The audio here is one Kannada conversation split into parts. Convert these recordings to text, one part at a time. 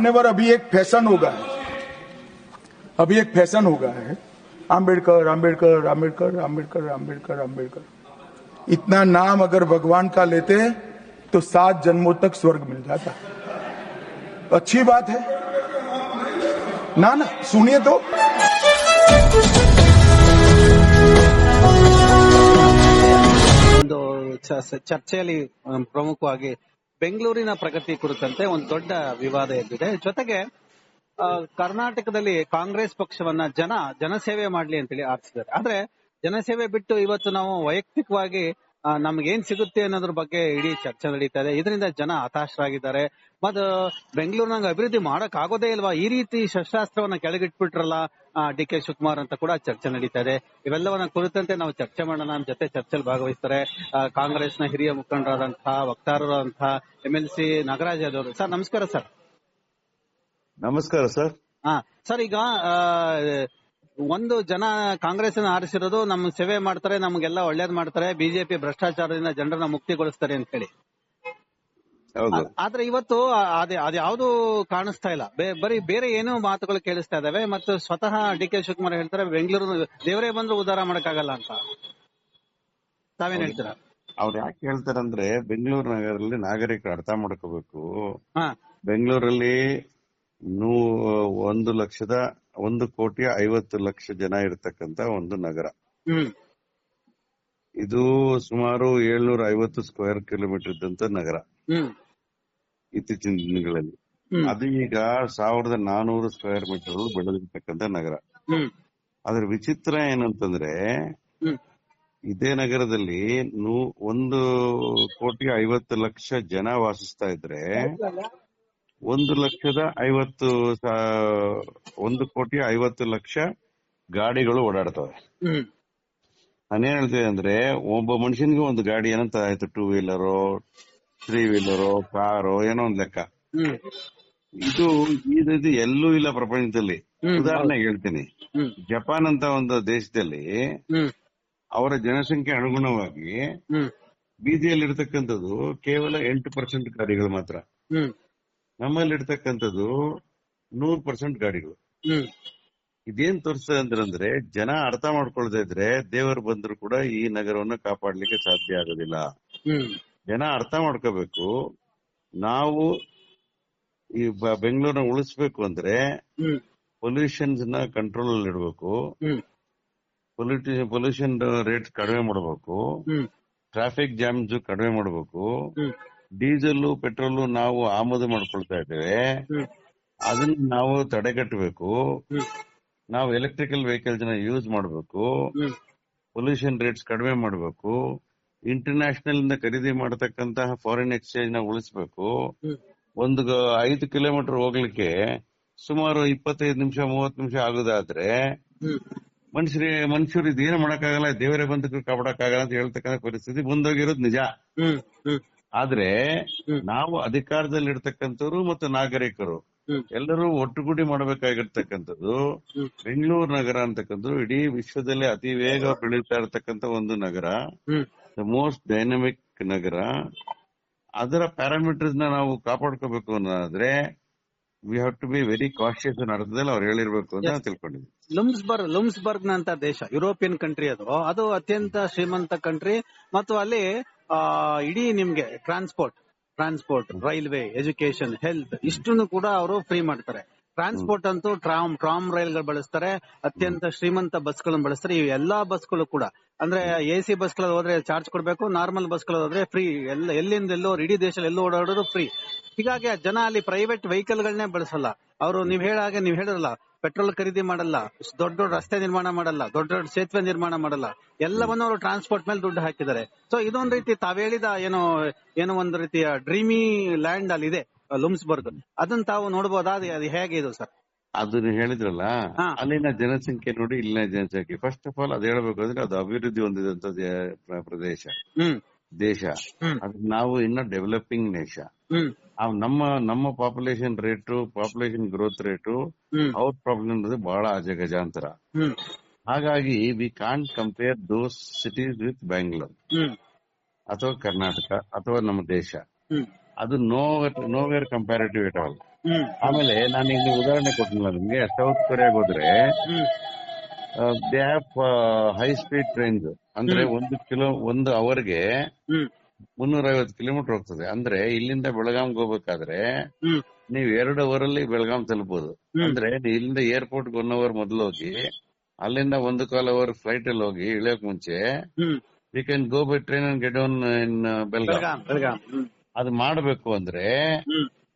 मान्यवर अभी एक फैशन हो गया है अभी एक फैशन हो गया है आम्बेडकर आम्बेडकर आम्बेडकर आम्बेडकर आम्बेडकर आम्बेडकर इतना नाम अगर भगवान का लेते हैं तो सात जन्मों तक स्वर्ग मिल जाता अच्छी बात है ना ना सुनिए तो ಒಂದು ಚ- ಸ- ಚರ್ಚೆಯಲ್ಲಿ ಅಹ್, ಪ್ರಮುಖವಾಗಿ ಬೆಂಗಳೂರಿನ ಪ್ರಗತಿ ಕುರಿತಂತೆ ಒಂದು ದೊಡ್ಡ ವಿವಾದ ಎದ್ದಿದೆ. ಜೊತೆಗೆ ಕರ್ನಾಟಕದಲ್ಲಿ ಕಾಂಗ್ರೆಸ್ ಪಕ್ಷವನ್ನ ಜನ, ಜನಸೇವೆ ಮಾಡ್ಲಿ ಅಂತೇಳಿ ಆರಿಸಿದ್ದಾರೆ. ಆದ್ರೆ, ಜನಸೇವೆ ಬಿಟ್ಟು ಇವತ್ತು ನಾವು ವೈಯಕ್ತಿಕವಾಗಿ ನಮ್ಗೇನ್ ಸಿಗುತ್ತೆ ಅನ್ನೋದ್ರ ಬಗ್ಗೆ ಇಡೀ ಚರ್ಚೆ ನಡೀತಾ ಇದೆ. ಇದರಿಂದ ಜನ ಹತಾಶರಾಗಿದ್ದಾರೆ. ಮತ್ ಬೆಂಗಳೂರಿನಾಗ ಅಭಿವೃದ್ಧಿ ಮಾಡಕ್ ಆಗೋದೇ ಇಲ್ವಾ? ಈ ರೀತಿ ಶಸ್ತ್ರಾಸ್ತ್ರವನ್ನ ಕೆಳಗಿಟ್ಬಿಟ್ರಲ್ಲ ಡಿ ಕೆ ಶಿವಕುಮಾರ್ ಅಂತ ಕೂಡ ಚರ್ಚೆ ನಡೀತಾ ಇದೆ. ಇವೆಲ್ಲವನ್ನ ಕುರಿತಂತೆ ನಾವು ಚರ್ಚೆ ಮಾಡೋಣ. ನಮ್ಮ ಜೊತೆ ಚರ್ಚೆಯಲ್ಲಿ ಭಾಗವಹಿಸ್ತಾರೆ. ಕಾಂಗ್ರೆಸ್ನ ಹಿರಿಯ ಮುಖಂಡರಾದಂತಹ ವಕ್ತಾರರಾದಂತಹ M L C Nagaraj Yadav ಅವರು. ಸರ್ ನಮಸ್ಕಾರ ಸರ್. ನಮಸ್ಕಾರ ಸರ್. ಹಾ ಸರ್ ಈಗ ಒಂದು ಜನ ಕಾಂಗ್ರೆಸ್ ಆರಿಸಿರೋದು ನಮ್ಮ ಸೇವೆ ಮಾಡ್ತಾರೆ ನಮ್ಗೆಲ್ಲ ಒಳ್ಳೇದ್ ಮಾಡ್ತಾರೆ ಬಿಜೆಪಿ ಭ್ರಷ್ಟಾಚಾರದಿಂದ ಜನರನ್ನ ಮುಕ್ತಿಗೊಳಿಸ್ತಾರೆ ಅಂತ ಹೇಳಿ. ಆದ್ರೆ ಇವತ್ತು ಅದೇ ಅದ್ಯಾವುದು ಕಾಣಿಸ್ತಾ ಇಲ್ಲ. ಬರೀ ಬೇರೆ ಏನೋ ಮಾತುಗಳು ಕೇಳಿಸ್ತಾ ಇದಾವೆ ಮತ್ತು ಸ್ವತಃ ಡಿ ಕೆ ಶಿವಕುಮಾರ್ ಹೇಳ್ತಾರೆ ಬೆಂಗಳೂರು ದೇವರೇ ಬಂದ್ರು ಉದ್ಧಾರ ಮಾಡಕ್ಕಾಗಲ್ಲ ಅಂತ. ತಾವೇನ್ ಹೇಳ್ತೀರಾ? ಅವ್ರು ಯಾಕೆ ಹೇಳ್ತಾರಂದ್ರೆ ಬೆಂಗಳೂರು ನಗರದಲ್ಲಿ ನಾಗರಿಕರು ಅರ್ಥ ಮಾಡ್ಕೋಬೇಕು. ಹಾ. ಬೆಂಗಳೂರಲ್ಲಿ ನೂ ಒಂದು ಲಕ್ಷದ ಒಂದು ಕೋಟಿ ಐವತ್ತು ಲಕ್ಷ ಜನ ಇರತಕ್ಕಂತ ಒಂದು ನಗರ. ಇದು ಸುಮಾರು ಏಳ್ನೂರ ಐವತ್ತು ಸ್ಕ್ವೇರ್ ಕಿಲೋಮೀಟರ್ ಇದ್ದಂತ ನಗರ. ಇತ್ತೀಚಿನ ದಿನಗಳಲ್ಲಿ. ಅದು ಈಗ ಸಾವಿರದ ನಾನೂರು ಸ್ಕ್ವೇರ್ ಮೀಟರ್ ಬೆಳೆದಿರ್ತಕ್ಕಂತ ನಗರ. ಅದ್ರ ವಿಚಿತ್ರ ಏನಂತಂದ್ರೆ ಇದೇ ನಗರದಲ್ಲಿ ಒಂದು ಕೋಟಿ ಐವತ್ತು ಲಕ್ಷ ಜನ ವಾಸಿಸ್ತಾ ಇದ್ರೆ ಒಂದು ಲಕ್ಷದ ಐವತ್ತು ಒಂದು ಕೋಟಿ ಐವತ್ತು ಲಕ್ಷ ಗಾಡಿಗಳು ಓಡಾಡ್ತವೆ. ಏನ್ ಹೇಳ್ತೇನೆ ಅಂದ್ರೆ ಒಬ್ಬ ಮನುಷ್ಯನಿಗೆ ಒಂದು ಗಾಡಿ ಏನಂತ ಆಯ್ತು? Two wheeler three wheeler car ಏನೋ ಒಂದ್ ಲೆಕ್ಕ. ಇದು ಈ ರೀತಿ ಎಲ್ಲೂ ಇಲ್ಲ ಪ್ರಪಂಚದಲ್ಲಿ. ಉದಾಹರಣೆಗೆ ಹೇಳ್ತೀನಿ. ಜಪಾನ್ ಅಂತ ಒಂದು ದೇಶದಲ್ಲಿ ಅವರ ಜನಸಂಖ್ಯೆ ಅನುಗುಣವಾಗಿ ಬೀದಿಯಲ್ಲಿ ಇರ್ತಕ್ಕಂಥದ್ದು ಕೇವಲ ಎಂಟು ಪರ್ಸೆಂಟ್ ಗಾಡಿಗಳು ಮಾತ್ರ. ನಮ್ಮಲ್ಲಿ ಇರ್ತಕ್ಕಂಥದ್ದು ನೂರ್ ಪರ್ಸೆಂಟ್ ಗಾಡಿಗಳು. ಇದೇನ್ ತೋರಿಸ್ತದೆ ಅಂದ್ರೆ ಜನ ಅರ್ಥ ಮಾಡ್ಕೊಳ್ತಾ ಇದ್ರೆ ದೇವರು ಬಂದ್ರು ಕೂಡ ಈ ನಗರವನ್ನು ಕಾಪಾಡ್ಲಿಕ್ಕೆ ಸಾಧ್ಯ ಆಗೋದಿಲ್ಲ. ಜನ ಅರ್ಥ ಮಾಡ್ಕೋಬೇಕು. ನಾವು ಈ ಬೆಂಗಳೂರನ್ನ ಉಳಿಸ್ಬೇಕು ಅಂದ್ರೆ ಪೊಲ್ಯೂಷನ್ಸ್ನ ಕಂಟ್ರೋಲ್ ಅಲ್ಲಿ ಇಡಬೇಕು ಪೊಲ್ಯೂಷನ್ ರೇಟ್ ಕಡಿಮೆ ಮಾಡಬೇಕು. ಟ್ರಾಫಿಕ್ ಜಾಮ್ಸ್ ಕಡಿಮೆ ಮಾಡಬೇಕು. ಡೀಸೆಲ್ ಪೆಟ್ರೋಲ್ ನಾವು ಆಮದು ಮಾಡ್ಕೊಳ್ತಾ ಇದ್ದೇವೆ. ಅದನ್ನ ನಾವು ತಡೆಗಟ್ಟಬೇಕು. ನಾವು ಎಲೆಕ್ಟ್ರಿಕಲ್ ವೆಹಿಕಲ್ಸ್ನ ಯೂಸ್ ಮಾಡಬೇಕು. ಪೊಲ್ಯೂಷನ್ ರೇಟ್ಸ್ ಕಡಿಮೆ ಮಾಡಬೇಕು. ಇಂಟರ್ನ್ಯಾಷನಲ್ ಇಂದ ಖರೀದಿ ಮಾಡತಕ್ಕಂತಹ ಫಾರಿನ್ ಎಕ್ಸ್ಚೇಂಜ್ನ ಉಳಿಸಬೇಕು. ಒಂದು ಐದು ಕಿಲೋಮೀಟರ್ ಹೋಗ್ಲಿಕ್ಕೆ ಸುಮಾರು ಇಪ್ಪತ್ತೈದು ನಿಮಿಷ ಮೂವತ್ತು ನಿಮಿಷ ಆಗುದಾದ್ರೆ ಮನುಷ್ಯರಿಗೆ ಮನುಷ್ಯರು ಇದೇನು ಮಾಡಕ್ಕಾಗಲ್ಲ ದೇವರೇ ಬಂದು ಕಾಪಾಡಕ್ಕಾಗಲ್ಲ ಅಂತ ಹೇಳ್ತಕ್ಕಂಥ ಪರಿಸ್ಥಿತಿ ಮುಂದೋಗಿರೋದು ನಿಜ. ಆದ್ರೆ ನಾವು ಅಧಿಕಾರದಲ್ಲಿ ಇರ್ತಕ್ಕಂಥವ್ರು ಮತ್ತು ನಾಗರಿಕರು. ಎಲ್ಲರೂ ಒಟ್ಟುಗೂಡಿ ಮಾಡಬೇಕಾಗಿರ್ತಕ್ಕಂಥದ್ದು ಬೆಂಗಳೂರು ನಗರ ಅಂತಕ್ಕಂಥದ್ದು ಇಡೀ ವಿಶ್ವದಲ್ಲಿ ಅತಿ ವೇಗ ಬೆಳೀತಾ ಇರತಕ್ಕಂತ ಒಂದು ನಗರ. ದ ಮೋಸ್ಟ್ ಡೈನಮಿಕ್ ನಗರ. ಅದರ ಪ್ಯಾರಾಮೀಟರ್ಸ್ನ ನಾವು ಕಾಪಾಡ್ಕೋಬೇಕು ಅನ್ನೋದಾದ್ರೆ we have to be very cautious ಅನ್ನೋ ಅರ್ಥದಲ್ಲಿ ಅವ್ರು ಹೇಳಿರ್ಬೇಕು ಅಂತ ತಿಳ್ಕೊಂಡಿದ್ವಿ ಲುಮ್ಸ್ಬರ್ಗ್ ಲುಮ್ಸ್ಬರ್ಗ್ ನಂತ ದೇಶ ಯುರೋಪಿಯನ್ ಕಂಟ್ರಿ ಅದು. ಅದು ಅತ್ಯಂತ ಶ್ರೀಮಂತ ಕಂಟ್ರಿ ಮತ್ತು ಅಲ್ಲಿ ಇಡೀ ನಿಮ್ಗೆ transport transport railway education health ಇಷ್ಟನ್ನು ಕೂಡ ಅವರು ಫ್ರೀ ಮಾಡ್ತಾರೆ. ಟ್ರಾನ್ಸ್ಪೋರ್ಟ್ ಅಂತೂ ಟ್ರಾಮ್ ಟ್ರಾಮ್ ರೈಲ್ಗಳು ಬಳಸ್ತಾರೆ. ಅತ್ಯಂತ ಶ್ರೀಮಂತ ಬಸ್ಗಳನ್ನು ಬಳಸ್ತಾರೆ. ಈ ಎಲ್ಲಾ ಬಸ್ಗಳು ಕೂಡ. ಅಂದ್ರೆ ಎ ಸಿ ಬಸ್ಗಳಲ್ಲಿ ಹೋದ್ರೆ ಚಾರ್ಜ್ ಕೊಡ್ಬೇಕು ನಾರ್ಮಲ್ ಬಸ್ಗಳಲ್ಲಿ ಹೋದ್ರೆ ಫ್ರೀ ಎಲ್ಲ, ಎಲ್ಲಿಂದ ಎಲ್ಲೋ, ಇಡೀ ದೇಶದಲ್ಲಿ ಎಲ್ಲೋ ಓಡಾಡೋದು ಫ್ರೀ ಹೀಗಾಗಿ ಜನ ಅಲ್ಲಿ ಪ್ರೈವೇಟ್ ವೆಹಿಕಲ್ ಗಳನ್ನೇ ಬಳಸಲ್ಲ. ಅವರು ನೀವ್ ಹೇಳ ಹಾಗೆ ನೀವ್ ಹೇಳಿರಲ್ಲ ಪೆಟ್ರೋಲ್ ಖರೀದಿ ಮಾಡಲ್ಲ. ದೊಡ್ಡ ದೊಡ್ಡ ರಸ್ತೆ ನಿರ್ಮಾಣ ಮಾಡಲ್ಲ. ದೊಡ್ಡ ದೊಡ್ಡ ಸೇತುವೆ ನಿರ್ಮಾಣ ಮಾಡಲ್ಲ. ಎಲ್ಲವನ್ನೂ ಅವರು ಟ್ರಾನ್ಸ್ಪೋರ್ಟ್ ಮೇಲೆ ದುಡ್ಡು ಹಾಕಿದ್ದಾರೆ. ಸೊ ಇದೊಂದ್ ರೀತಿ ತಾವೇಳಿದ ಏನೋ ಏನೋ ಒಂದು ರೀತಿಯ ಡ್ರೀಮಿ ಲ್ಯಾಂಡ್ ಅಲ್ಲಿ ಇದೆ. ಲುಮ್ಸ್ಬರ್ಗ್. ಅದನ್ನ ತಾವು ನೋಡಬಹುದಾ ಅದು ಹೇಗಿದೆ ಹೇಗೆ ಇದು ಸರ್? ಅದು ನೀವು ಹೇಳಿದ್ರಲ್ಲ ಅಲ್ಲಿನ ಜನಸಂಖ್ಯೆ ನೋಡಿ ಇಲ್ಲಿನ ಜನಸಂಖ್ಯೆ. ಫಸ್ಟ್ ಆಫ್ ಆಲ್ ಅದು ಹೇಳ್ಬೇಕು ಅಂದ್ರೆ ಅದು ಅಭಿವೃದ್ಧಿ ಹೊಂದಿದಂತ ಪ್ರದೇಶ. ದೇಶ. ಅದು ನಾವು ಇನ್ನ ಡೆವಲಪಿಂಗ್ ದೇಶ ನಮ್ಮ ನಮ್ಮ population rate population growth rate ಅವ್ರ ಪ್ರಾಬ್ಲಮ್ ಬಹಳ ಅಜಗಜಾಂತರ. ಹಾಗಾಗಿ we can't compare those cities with Bangalore ಅಥವಾ ಕರ್ನಾಟಕ ಅಥವಾ ನಮ್ಮ ದೇಶ. ಅದು no nowhere comparative it all ಆಮೇಲೆ ನಾನು ಇಲ್ಲಿ ಉದಾಹರಣೆ ಕೊಟ್ಟಿಲ್ಲ ನಿಮ್ಗೆ. ಸೌತ್ ಕೊರಿಯಾಗ ಹೋದ್ರೆ they have high speed trains ಅಂದ್ರೆ ಒಂದು ಕಿಲೋ ಒಂದು ಅವರ್ಗೆ ಗೆ ಮುನ್ನೂರ ಐವತ್ತು ಕಿಲೋಮೀಟರ್ ಹೋಗ್ತದೆ. ಅಂದ್ರೆ ಇಲ್ಲಿಂದ ಬೆಳಗಾಂಗೆ ಹೋಗ್ಬೇಕಾದ್ರೆ ನೀವು ಎರಡು ಅವರ್ ಅಲ್ಲಿ ಬೆಳಗಾಂ ತಲುಪಬಹುದು ಅಂದ್ರೆ ಇಲ್ಲಿಂದ ಏರ್ಪೋರ್ಟ್ ಒನ್ ಅವರ್ ಮೊದಲು ಹೋಗಿ ಅಲ್ಲಿಂದ ಒಂದು ಕಾಲ್ ಅವರ್ ಫ್ಲೈಟ್ ಅಲ್ಲಿ ಹೋಗಿ ಇಳಿಯೋಕ್ ಮುಂಚೆ you can go by train and get on in Belgaum ಅದು ಮಾಡಬೇಕು ಅಂದ್ರೆ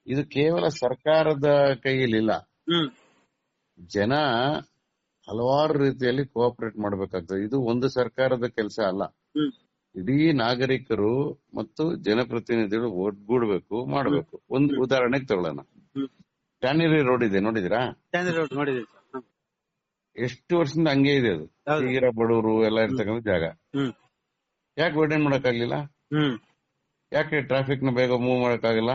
ಇದು ಕೇವಲ ಸರ್ಕಾರದ ಕೈಯಲ್ಲಿಲ್ಲ. ಹ್ಮ್. ಜನ ಹಲವಾರು ರೀತಿಯಲ್ಲಿ ಕೋಆಪರೇಟ್ ಮಾಡಬೇಕಾಗ್ತದೆ. ಇದು ಒಂದು ಸರ್ಕಾರದ ಕೆಲಸ ಅಲ್ಲ. ಇಡೀ ನಾಗರಿಕರು ಮತ್ತು ಜನಪ್ರತಿನಿಧಿಗಳು ಒಗ್ಗೂಡ್ಬೇಕು ಮಾಡಬೇಕು. ಒಂದು ಉದಾಹರಣೆಗೆ ತಗೊಳ್ಳೋಣ. ಟ್ಯಾನಿರಿ ರೋಡ್ ಇದೆ ನೋಡಿದಿರಾ ಎಷ್ಟು ವರ್ಷದಿಂದ ಹಂಗೆ ಇದೆ ಅದು. ತೀರಾ ಬಡವರು ಎಲ್ಲ ಇರ್ತಕ್ಕಂಥ ಜಾಗ. ಯಾಕೆ ವೈಡನ್ ಮಾಡಕ್ಕಾಗ್ಲಿಲ್ಲ? ಹ್ಮ್. ಯಾಕೆ ಟ್ರಾಫಿಕ್ನ ಬೇಗ ಮೂವ್ ಮಾಡಕ್ಕಾಗಲ್ಲ?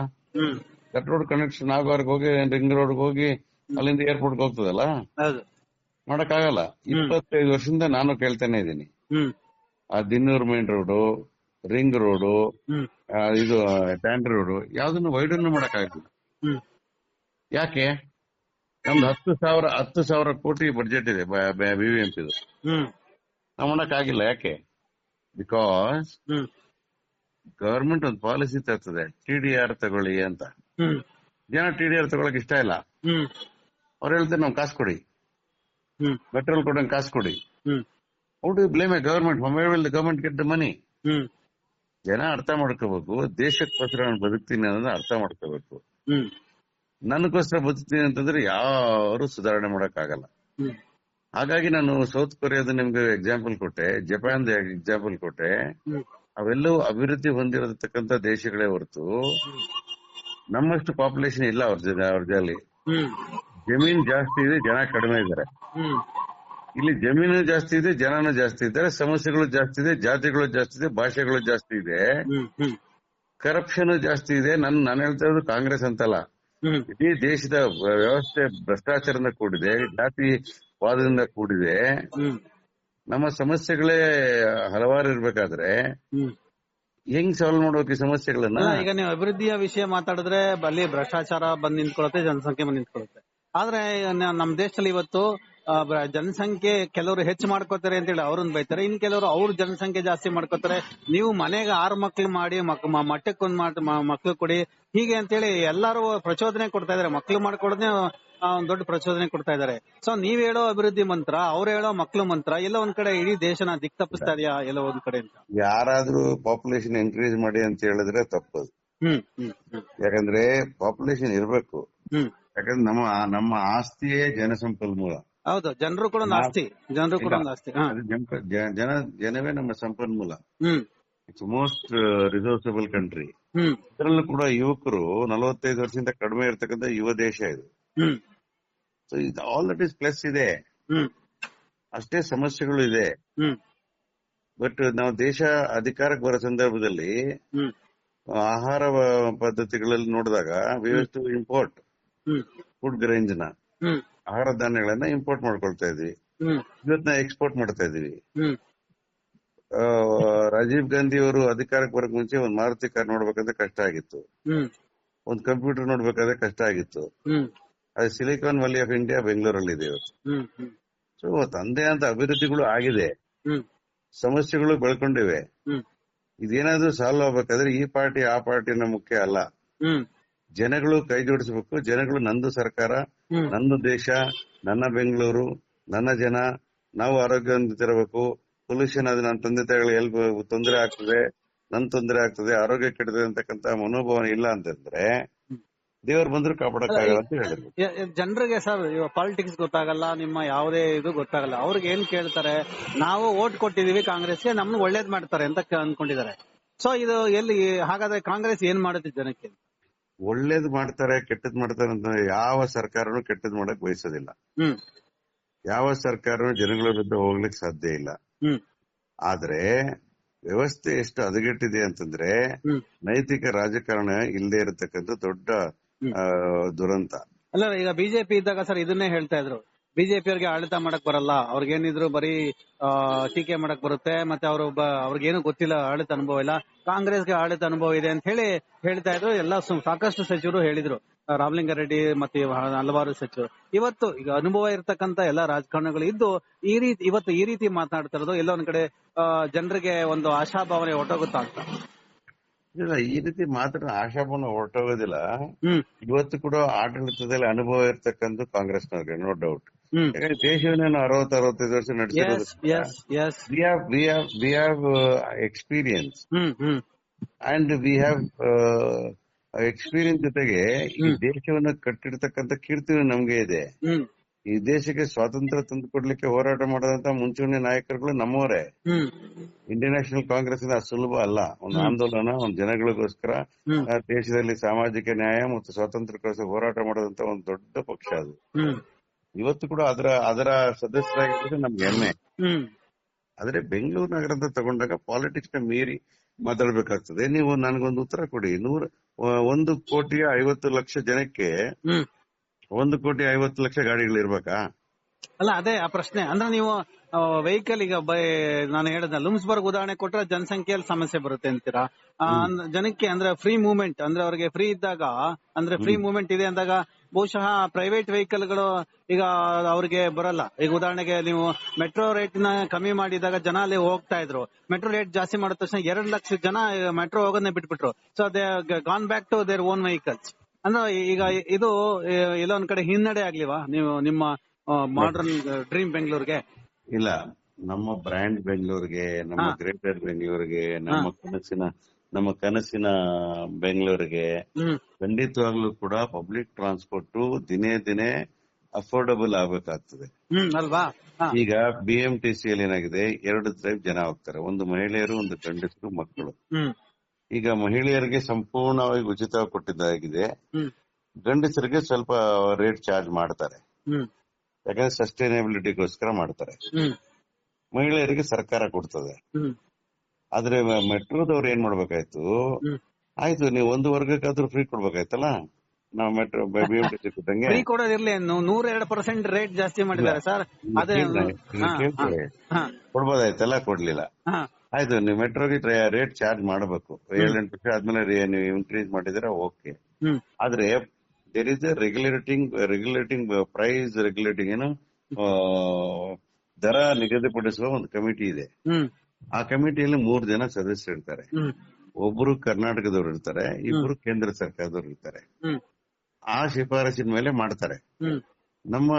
ಕಟ್ ರೋಡ್ ಕನೆಕ್ಷನ್ ಆಗೋರ್ಗೆ ಹೋಗಿ ರಿಂಗ್ ರೋಡ್ ಹೋಗಿ ಅಲ್ಲಿಂದ ಏರ್ಪೋರ್ಟ್ ಹೋಗ್ತದಲ್ಲ? ಮಾಡಕ್ಕಾಗಲ್ಲ. ಇಪ್ಪತ್ತೈದು ವರ್ಷದಿಂದ ನಾನು ಕೇಳ್ತಾನೆ ಇದ್ದೀನಿ. ಆ Dinnur main road ring road ಇದು ಟ್ಯಾಂಡ್ರಿ ರೋಡು ಯಾವ್ದನ್ನು ವೈಡನ್ನು ಮಾಡಕ್ಕಾಗಿಲ್ಲ ಯಾಕೆ? ನಮ್ದು ಹತ್ತು ಸಾವಿರ ಹತ್ತು ಸಾವಿರ ಕೋಟಿ ಬಜೆಟ್ ಇದೆ ಬಿವಿಎಂಪಿ ನಾವು ಮಾಡಕ್ಕಾಗಿಲ್ಲ ಯಾಕೆ? ಬಿಕಾಸ್ ಗವರ್ಮೆಂಟ್ ಒಂದು ಪಾಲಿಸಿ ತರ್ತದೆ ಟಿ ಡಿ ಆರ್ ತಗೊಳ್ಳಿ ಅಂತ. ಜನ ಟಿ ಡಿ ಆರ್ ತಗೊಳಕ್ ಇಷ್ಟ ಇಲ್ಲ. ಅವ್ರು ಹೇಳ್ತಾರೆ ನಾವು ಕಾಸು ಕೊಡಿ. ಪೆಟ್ರೋಲ್ ಕೊಡಂಗ್ ಕಾಸು ಕೊಡಿ. How do blame a government will the government get the money ಜನ ಅರ್ಥ ಮಾಡ್ಕೋಬೇಕು ದೇಶಕ್ಕೋಸ್ಕರ ನಾನು ಬದುಕ್ತೀನಿ ಅನ್ನೋದನ್ನ ಅರ್ಥ ಮಾಡ್ಕೋಬೇಕು. ನನಗೋಸ್ಕರ ಬದುಕ್ತೀನಿ ಅಂತಂದ್ರೆ ಯಾರು ಸುಧಾರಣೆ ಮಾಡಕ್ ಆಗಲ್ಲ ಹಾಗಾಗಿ ನಾನು ಸೌತ್ ಕೊರಿಯಾದ ನಿಮ್ಗೆ ಎಕ್ಸಾಂಪಲ್ ಕೊಟ್ಟೆ ಜಪಾನ್ ಎಕ್ಸಾಂಪಲ್ ಕೊಟ್ಟೆ. ಅವೆಲ್ಲವೂ ಅಭಿವೃದ್ಧಿ ಹೊಂದಿರತಕ್ಕಂತ ದೇಶಗಳೇ ಹೊರತು ನಮ್ಮಷ್ಟು ಪಾಪ್ಯುಲೇಷನ್ ಇಲ್ಲ ಅವ್ರ ಜನ ಅವ್ರ ಜಲ್ಲಿ ಜಮೀನ್ ಜಾಸ್ತಿ ಇದೆ ಜನ ಕಡಿಮೆ ಇದ್ದಾರೆ ಇಲ್ಲಿ ಜಮೀನು ಜಾಸ್ತಿ ಇದೆ ಜನನು ಜಾಸ್ತಿ ಇದ್ದಾರೆ ಸಮಸ್ಯೆಗಳು ಜಾಸ್ತಿ ಇದೆ ಜಾತಿಗಳು ಜಾಸ್ತಿ ಇದೆ ಭಾಷೆಗಳು ಜಾಸ್ತಿ ಇದೆ. ಕರಪ್ಷನ್ ಜಾಸ್ತಿ ಇದೆ ನನ್ ನಾನು ಹೇಳ್ತಾ ಇರೋದು ಕಾಂಗ್ರೆಸ್ ಅಂತಲ್ಲ. ಇಡೀ ದೇಶದ ವ್ಯವಸ್ಥೆ ಭ್ರಷ್ಟಾಚಾರದಿಂದ ಕೂಡಿದೆ ಜಾತಿ ವಾದದಿಂದ ಕೂಡಿದೆ ನಮ್ಮ ಸಮಸ್ಯೆಗಳೇ ಹಲವಾರು ಇರ್ಬೇಕಾದ್ರೆ ಹೆಂಗ್ ಸಾಲ್ವ್ ಮಾಡ್ಬೇಕು ಈ ಸಮಸ್ಯೆಗಳನ್ನ? ಈಗ ನೀವು ಅಭಿವೃದ್ಧಿಯ ವಿಷಯ ಮಾತಾಡಿದ್ರೆ ಅಲ್ಲಿ ಭ್ರಷ್ಟಾಚಾರ ಬಂದ್ ನಿಂತ್ಕೊಳತ್ತೆ ಜನಸಂಖ್ಯೆ ಬಂದ್ ನಿಂತ್ಕೊಳತ್ತೆ. ಆದ್ರೆ ನಮ್ ದೇಶದಲ್ಲಿ ಇವತ್ತು ಜನಸಂಖ್ಯೆ ಕೆಲವರು ಹೆಚ್ಚು ಮಾಡ್ಕೋತಾರೆ ಅಂತ ಹೇಳಿ ಅವ್ರನ್ನ ಬೈತಾರೆ. ಇನ್ ಕೆಲವರು ಅವ್ರ ಜನಸಂಖ್ಯೆ ಜಾಸ್ತಿ ಮಾಡ್ಕೋತಾರೆ. ನೀವು ಮನೆಗೆ ಆರು ಮಕ್ಳು ಮಾಡಿ ಮಟ್ಟಕ್ಕೊಂದ್ ಮಕ್ಳು ಕೊಡಿ ಹೀಗೆ ಅಂತೇಳಿ ಎಲ್ಲಾರು ಪ್ರಚೋದನೆ ಕೊಡ್ತಾ ಇದಾರೆ ಮಕ್ಳು ಮಾಡ್ಕೊಡೋದ್ನೆ ಒಂದ್ ದೊಡ್ಡ ಪ್ರಚೋದನೆ ಕೊಡ್ತಾ ಇದಾರೆ ಸೊ ನೀವ್ ಹೇಳೋ ಅಭಿವೃದ್ಧಿ ಮಂತ್ರ ಅವ್ರು ಹೇಳೋ ಮಕ್ಳು ಮಂತ್ರ ಎಲ್ಲ ಒಂದ್ ಕಡೆ ಇಡೀ ದೇಶನ ದಿಕ್ ತಪ್ಪಿಸ್ತಾ ಇದೆಯಾ ಎಲ್ಲ ಒಂದ್ ಕಡೆ ಅಂತ? ಯಾರಾದ್ರೂ ಪಾಪ್ಯುಲೇಷನ್ ಇನ್ಕ್ರೀಸ್ ಮಾಡಿ ಅಂತ ಹೇಳಿದ್ರೆ ತಪ್ಪದು. ಯಾಕಂದ್ರೆ ಪಾಪ್ಯುಲೇಷನ್ ಇರ್ಬೇಕು. ಹ್ಮ್. ಯಾಕಂದ್ರೆ ನಮ್ಮ ನಮ್ಮ ಆಸ್ತಿಯೇ ಜನಸಂಪನ್ಮೂಲ. ಹೌದು ಜನರು ಕೂಡ ಒಂದು ಆಸ್ತಿ ಜನರು ಕೂಡ ಒಂದು ಆಸ್ತಿ ಜನ- ಜನ- ಜನ ಜನವೇ ನಮ್ಮ ಸಂಪನ್ಮೂಲ. Hmm. It's most resourceable country ಇದರಲ್ಲೂ ಕೂಡ ಯುವಕರು ನಲವತ್ತೈದು ವರ್ಷದಿಂದ ಕಡಿಮೆ ಇರತಕ್ಕಂತ ಯುವ ದೇಶ ಇದು. ಸೊ ಇದು ಆಲ್ ದಟ್ ಇಸ್ ಪ್ಲಸ್ ಇದೆ. ಅಷ್ಟೇ ಸಮಸ್ಯೆಗಳು ಇದೆ. ಬಟ್ ನಾವು ದೇಶ ಅಧಿಕಾರಕ್ಕೆ ಬರೋ ಸಂದರ್ಭದಲ್ಲಿ ಆಹಾರ ಪದ್ಧತಿಗಳಲ್ಲಿ ನೋಡಿದಾಗ ವಿ ಟು ಇಂಪೋರ್ಟ್ ಫುಡ್ ಗ್ರೈನ್ಸ್ನ ಆಹಾರ ಧಾನ್ಯಗಳನ್ನ ಇಂಪೋರ್ಟ್ ಮಾಡ್ಕೊಳ್ತಾ ಇದ್ವಿ. ಇವತ್ನ ಎಕ್ಸ್ಪೋರ್ಟ್ ಮಾಡ್ತಾ ಇದೀವಿ ರಾಜೀವ್ ಗಾಂಧಿ ಅವರು ಅಧಿಕಾರಕ್ಕೆ ಬರಕ್ ಮುಂಚೆ ಒಂದ್ ಮಾರುತಿ ಕಾರ್ ನೋಡ್ಬೇಕಂದ್ರೆ ಕಷ್ಟ ಆಗಿತ್ತು. ಒಂದ್ ಕಂಪ್ಯೂಟರ್ ನೋಡ್ಬೇಕಾದ್ರೆ ಕಷ್ಟ ಆಗಿತ್ತು. ಅದು ಸಿಲಿಕಾನ್ ವ್ಯಾಲಿ ಆಫ್ ಇಂಡಿಯಾ ಬೆಂಗಳೂರಲ್ಲಿ ಇದೆ ಇವತ್ತು ಸೊ ತಂದೆ ಅಂತ ಅಭಿವೃದ್ಧಿಗಳು ಆಗಿದೆ. ಸಮಸ್ಯೆಗಳು ಬೆಳ್ಕೊಂಡಿವೆ. ಇದೇನಾದ್ರೂ ಸಾಲ್ವ್ ಆಗ್ಬೇಕಾದ್ರೆ ಈ ಪಾರ್ಟಿ ಆ ಪಾರ್ಟಿನ ಮುಖ್ಯ ಅಲ್ಲ. ಜನಗಳು ಕೈ ಜೋಡಿಸಬೇಕು. ಜನಗಳು ನಂದು ಸರ್ಕಾರ ನಂದು ದೇಶ ನನ್ನ ಬೆಂಗಳೂರು ನನ್ನ ಜನ ನಾವು ಆರೋಗ್ಯವಂತಿರಬೇಕು. ಪೊಲ್ಯೂಷನ್ ಅದು ನನ್ನ ತಂದೆ ತಾಯಿಗಳು ಎಲ್ಲಿ ತೊಂದರೆ ಆಗ್ತದೆ ನನ್ ತೊಂದರೆ ಆಗ್ತದೆ ಆರೋಗ್ಯ ಕೆಡದೆ ಅಂತಕ್ಕಂತ ಮನೋಭಾವನೆ ಇಲ್ಲ ಅಂತಂದ್ರೆ ದೇವ್ರು ಬಂದ್ರು ಕಾಪಾಡಕ್ಕಾಗಲ್ಲ ಅಂತ ಹೇಳಿದ್ರು. ಜನರಿಗೆ ಸರ್ ಪಾಲಿಟಿಕ್ಸ್ ಗೊತ್ತಾಗಲ್ಲ ನಿಮ್ಮ ಯಾವುದೇ ಇದು ಗೊತ್ತಾಗಲ್ಲ. ಅವ್ರಿಗೆ ಏನ್ ಕೇಳ್ತಾರೆ ನಾವು ಓಟ್ ಕೊಟ್ಟಿದೀವಿ ಕಾಂಗ್ರೆಸ್ಗೆ ನಮ್ಗೆ ಒಳ್ಳೇದ್ ಮಾಡ್ತಾರೆ ಅಂತ ಅನ್ಕೊಂಡಿದ್ದಾರೆ. ಸೊ ಇದು ಎಲ್ಲಿ ಹಾಗಾದ್ರೆ ಕಾಂಗ್ರೆಸ್ ಏನ್ ಮಾಡುತ್ತೆ ಜನಕ್ಕೆ? ಒಳ್ಳೇದ್ ಮಾಡ್ತಾರೆ ಕೆಟ್ಟದ್ ಮಾಡ್ತಾರೆ ಅಂತ ಯಾವ ಸರ್ಕಾರನು ಕೆಟ್ಟದ್ ಮಾಡಕ್ ಬಯಸೋದಿಲ್ಲ. ಯಾವ ಸರ್ಕಾರನು ಜನಗಳ ವಿರುದ್ಧ ಹೋಗ್ಲಿಕ್ಕೆ ಸಾಧ್ಯ ಇಲ್ಲ. ಆದ್ರೆ ವ್ಯವಸ್ಥೆ ಎಷ್ಟು ಹದಗೆಟ್ಟಿದೆ ಅಂತಂದ್ರೆ ನೈತಿಕ ರಾಜಕಾರಣ ಇಲ್ಲದೆ ಇರತಕ್ಕಂತ ದೊಡ್ಡ. ದುರಂತ. ಅಲ್ಲ ಈಗ ಬಿಜೆಪಿ ಇದ್ದಾಗ ಸರ್ ಇದನ್ನೇ ಹೇಳ್ತಾ ಇದ್ರು. ಬಿಜೆಪಿ ಅವರಿಗೆ ಆಡಳಿತ ಮಾಡಕ್ ಬರಲ್ಲ. ಅವ್ರಿಗೇನಿದ್ರು ಬರೀ ಟೀಕೆ ಮಾಡಕ್ ಬರುತ್ತೆ. ಮತ್ತೆ ಅವರು ಅವ್ರಿಗೇನು ಗೊತ್ತಿಲ್ಲ ಆಡಳಿತ ಅನುಭವ ಇಲ್ಲ. ಕಾಂಗ್ರೆಸ್ಗೆ ಆಡಳಿತ ಅನುಭವ ಇದೆ ಅಂತ ಹೇಳಿ ಹೇಳ್ತಾ ಇದ್ರು. ಎಲ್ಲ ಸಾಕಷ್ಟು ಸಚಿವರು ಹೇಳಿದ್ರು. ರಾಮಲಿಂಗಾರೆಡ್ಡಿ ಮತ್ತೆ ಹಲವಾರು ಸಚಿವರು. ಇವತ್ತು ಈಗ ಅನುಭವ ಇರತಕ್ಕಂತ ಎಲ್ಲಾ ರಾಜಕಾರಣಿಗಳು ಇದ್ದು ಈ ರೀತಿ ಇವತ್ತು ಈ ರೀತಿ ಮಾತನಾಡ್ತಾ ಇರೋದು ಎಲ್ಲ ಒಂದ್ ಕಡೆ ಜನರಿಗೆ ಒಂದು ಆಶಾಭಾವನೆ ಹೊಟ್ಟೋಗುತ್ತಾ ಅಂತ. ಇಲ್ಲ ಈ ರೀತಿ ಮಾತ್ರ ಆಶಾಭಾವನೆ ಹೊರಟೋಗೋದಿಲ್ಲ. ಹ್ಮ್. ಇವತ್ತು ಕೂಡ ಆಡಳಿತದಲ್ಲಿ ಅನುಭವ ಇರ್ತಕ್ಕಂಥ ಕಾಂಗ್ರೆಸ್ನವ್ರಿಗೆ ನೋ ಡೌಟ್ ಯಾಕಂದ್ರೆ ದೇಶವನ್ನ ಅರವತ್ ಅರವತ್ತೈದು ವರ್ಷ ನಡೆಸಿರೋದು experience and we have experience ಜೊತೆಗೆ ಈ ದೇಶವನ್ನ ಕಟ್ಟಿರ್ತಕ್ಕಂಥ ಕೀರ್ತಿ ನಮ್ಗೆ ಇದೆ. ಈ ದೇಶಕ್ಕೆ ಸ್ವಾತಂತ್ರ್ಯ ತಂದು ಕೊಡ್ಲಿಕ್ಕೆ ಹೋರಾಟ ಮಾಡದಂತ ಮುಂಚೂಣಿ ನಾಯಕರುಗಳು ನಮ್ಮವರೇ. ಇಂಡಿಯನ್ ನ್ಯಾಷನಲ್ ಕಾಂಗ್ರೆಸ್ ಸುಲಭ ಅಲ್ಲ. ಒಂದು ಆಂದೋಲನ ಒಂದು ಜನಗಳಿಗೋಸ್ಕರ ದೇಶದಲ್ಲಿ ಸಾಮಾಜಿಕ ನ್ಯಾಯ ಮತ್ತು ಸ್ವಾತಂತ್ರ್ಯಕ್ಕೋಸ್ಕರ ಹೋರಾಟ ಮಾಡದಂತ ಒಂದು ದೊಡ್ಡ ಪಕ್ಷ ಅದು. ಇವತ್ತು ಕೂಡ ಅದರ ಅದರ ಸದಸ್ಯರಾಗಿರೋದು ನಮ್ಗೆ ಹೆಮ್ಮೆ. ಹ್ಮ್. ಆದ್ರೆ ಬೆಂಗಳೂರು ನಗರ ಅಂತ ತಗೊಂಡಾಗ ಪಾಲಿಟಿಕ್ಸ್ನ ಮೀರಿ ಮಾತಾಡ್ಬೇಕಾಗ್ತದೆ. ನೀವು ನನಗೊಂದು ಉತ್ತರ ಕೊಡಿ. ನೂರ ಒಂದು ಕೋಟಿ ಐವತ್ತು ಲಕ್ಷ ಜನಕ್ಕೆ ಒಂದು ಕೋಟಿ ಐವತ್ತು ಲಕ್ಷ ಗಾಡಿಗಳು ಇರ್ಬೇಕಾ? ಅಲ್ಲ ಅದೇ ಆ ಪ್ರಶ್ನೆ. ಅಂದ್ರೆ ನೀವು ವೆಹಿಕಲ್ ಈಗ ಬೈ ನಾನು ಹೇಳಿದ ಲುಮ್ಸ್ಬರ್ಗ್ ಉದಾಹರಣೆ ಕೊಟ್ರೆ ಜನಸಂಖ್ಯೆಯಲ್ಲಿ ಸಮಸ್ಯೆ ಬರುತ್ತೆ ಅಂತೀರಾ? ಜನಕ್ಕೆ ಅಂದ್ರೆ ಫ್ರೀ ಮೂವ್ಮೆಂಟ್ ಅಂದ್ರೆ ಅವ್ರಿಗೆ ಫ್ರೀ ಇದ್ದಾಗ ಅಂದ್ರೆ ಫ್ರೀ ಮೂವ್ಮೆಂಟ್ ಇದೆ ಅಂದಾಗ ಬಹುಶಃ ಪ್ರೈವೇಟ್ ವೆಹಿಕಲ್ಗಳು ಈಗ ಅವ್ರಿಗೆ ಬರಲ್ಲ. ಈಗ ಉದಾಹರಣೆಗೆ ನೀವು ಮೆಟ್ರೋ ರೇಟ್ನ ಕಮ್ಮಿ ಮಾಡಿದಾಗ ಜನ ಅಲ್ಲಿ ಹೋಗ್ತಾ ಇದ್ರು. ಮೆಟ್ರೋ ರೇಟ್ ಜಾಸ್ತಿ ಮಾಡಿದ ತಕ್ಷಣ ಎರಡ್ ಲಕ್ಷ ಜನ ಮೆಟ್ರೋ ಹೋಗೋದನ್ನೇ ಬಿಟ್ಬಿಟ್ರು. So they gone back to their own vehicles ಅಂದ್ರೆ ಈಗ ಇದು ಎಲ್ಲೋ ಒಂದ್ ಕಡೆ ಹಿನ್ನಡೆ ಆಗ್ಲಿವಾ? ನೀವು ನಿಮ್ಮ ಮಾಡರ್ನ್ ಡ್ರೀಮ್ ಬೆಂಗಳೂರಿಗೆ ಇಲ್ಲ. ನಮ್ಮ ಬ್ರ್ಯಾಂಡ್ ಬೆಂಗಳೂರಿಗೆ ನಮ್ಮ ಗ್ರೇಟರ್ ಬೆಂಗಳೂರಿಗೆ ನಮ್ಮ ಕನಸಿನ ನಮ್ಮ ಕನಸಿನ ಬೆಂಗಳೂರಿಗೆ ಖಂಡಿತವಾಗ್ಲೂ ಕೂಡ ಪಬ್ಲಿಕ್ ಟ್ರಾನ್ಸ್ಪೋರ್ಟ್ ದಿನೇ ದಿನೇ ಅಫೋರ್ಡಬಲ್ ಆಗ್ಬೇಕಾಗ್ತದೆ. ಅಲ್ವಾ? ಈಗ ಬಿ ಎಂ ಟಿ ಸಿ ಅಲ್ಲಿ ಏನಾಗಿದೆ? ಎರಡು ಟೈಪ್ ಜನ ಹೋಗ್ತಾರೆ. ಒಂದು ಮಹಿಳೆಯರು ಒಂದು ಗಂಡಸರು ಮಕ್ಕಳು. ಈಗ ಮಹಿಳೆಯರಿಗೆ ಸಂಪೂರ್ಣವಾಗಿ ಉಚಿತ ಕೊಟ್ಟಿದ್ದಾಗಿದೆ ಗಂಡಸರಿಗೆ ಸ್ವಲ್ಪ ರೇಟ್ ಚಾರ್ಜ್ ಮಾಡ್ತಾರೆ. ಯಾಕಂದ್ರೆ ಸಸ್ಟೈನಬಿಲಿಟಿಗೋಸ್ಕರ ಮಾಡ್ತಾರೆ. ಮಹಿಳೆಯರಿಗೆ ಸರ್ಕಾರ ಕೊಡ್ತದೆ. ಆದ್ರೆ ಮೆಟ್ರೋದವ್ರು ಏನ್ ಮಾಡ್ಬೇಕಾಯ್ತು? ಆಯ್ತು ನೀವು ಒಂದು ವರ್ಗಕ್ಕಾದ್ರೂ ಫ್ರೀ ಕೊಡ್ಬೇಕಾಯ್ತಲ್ಲ? ನಾವು metro B M T C ಕೊಟ್ಟಂಗೆ ಫ್ರೀ ಕೊಡೋದಿರ್ಲಿ ನೂರ ಎರಡು ಪರ್ಸೆಂಟ್ ರೇಟ್ ಜಾಸ್ತಿ ಮಾಡಿದ್ದಾರೆ ಸರ್. ಅದೇ ಕೊಡ್ಬೋದಾಯ್ತಲ್ಲ? ಕೊಡ್ಲಿಲ್ಲ. ಆಯ್ತು ನೀವು ಮೆಟ್ರೋಗೆ ರೇಟ್ ಚಾರ್ಜ್ ಮಾಡಬೇಕು. ಏಳೆಂಟು ವರ್ಷ ಆದ್ಮೇಲೆ ನೀವು ಇನ್ಕ್ರೀಸ್ ಮಾಡಿದ್ರೆ ಓಕೆ ಆದ್ರೆ there is a regulating regulating price regulating ಏನು ದರ ನಿಗದಿಪಡಿಸುವ ಒಂದು ಕಮಿಟಿ ಇದೆ. ಆ ಕಮಿಟಿಯಲ್ಲಿ ಮೂರು ಜನ ಸದಸ್ಯರು ಇರ್ತಾರೆ. ಒಬ್ರು ಕರ್ನಾಟಕದವ್ರು ಇರ್ತಾರೆ ಇಬ್ರು ಕೇಂದ್ರ ಸರ್ಕಾರದವ್ರು ಇರ್ತಾರೆ. ಆ ಶಿಫಾರಸಿನ ಮೇಲೆ ಮಾಡ್ತಾರೆ. ನಮ್ಮ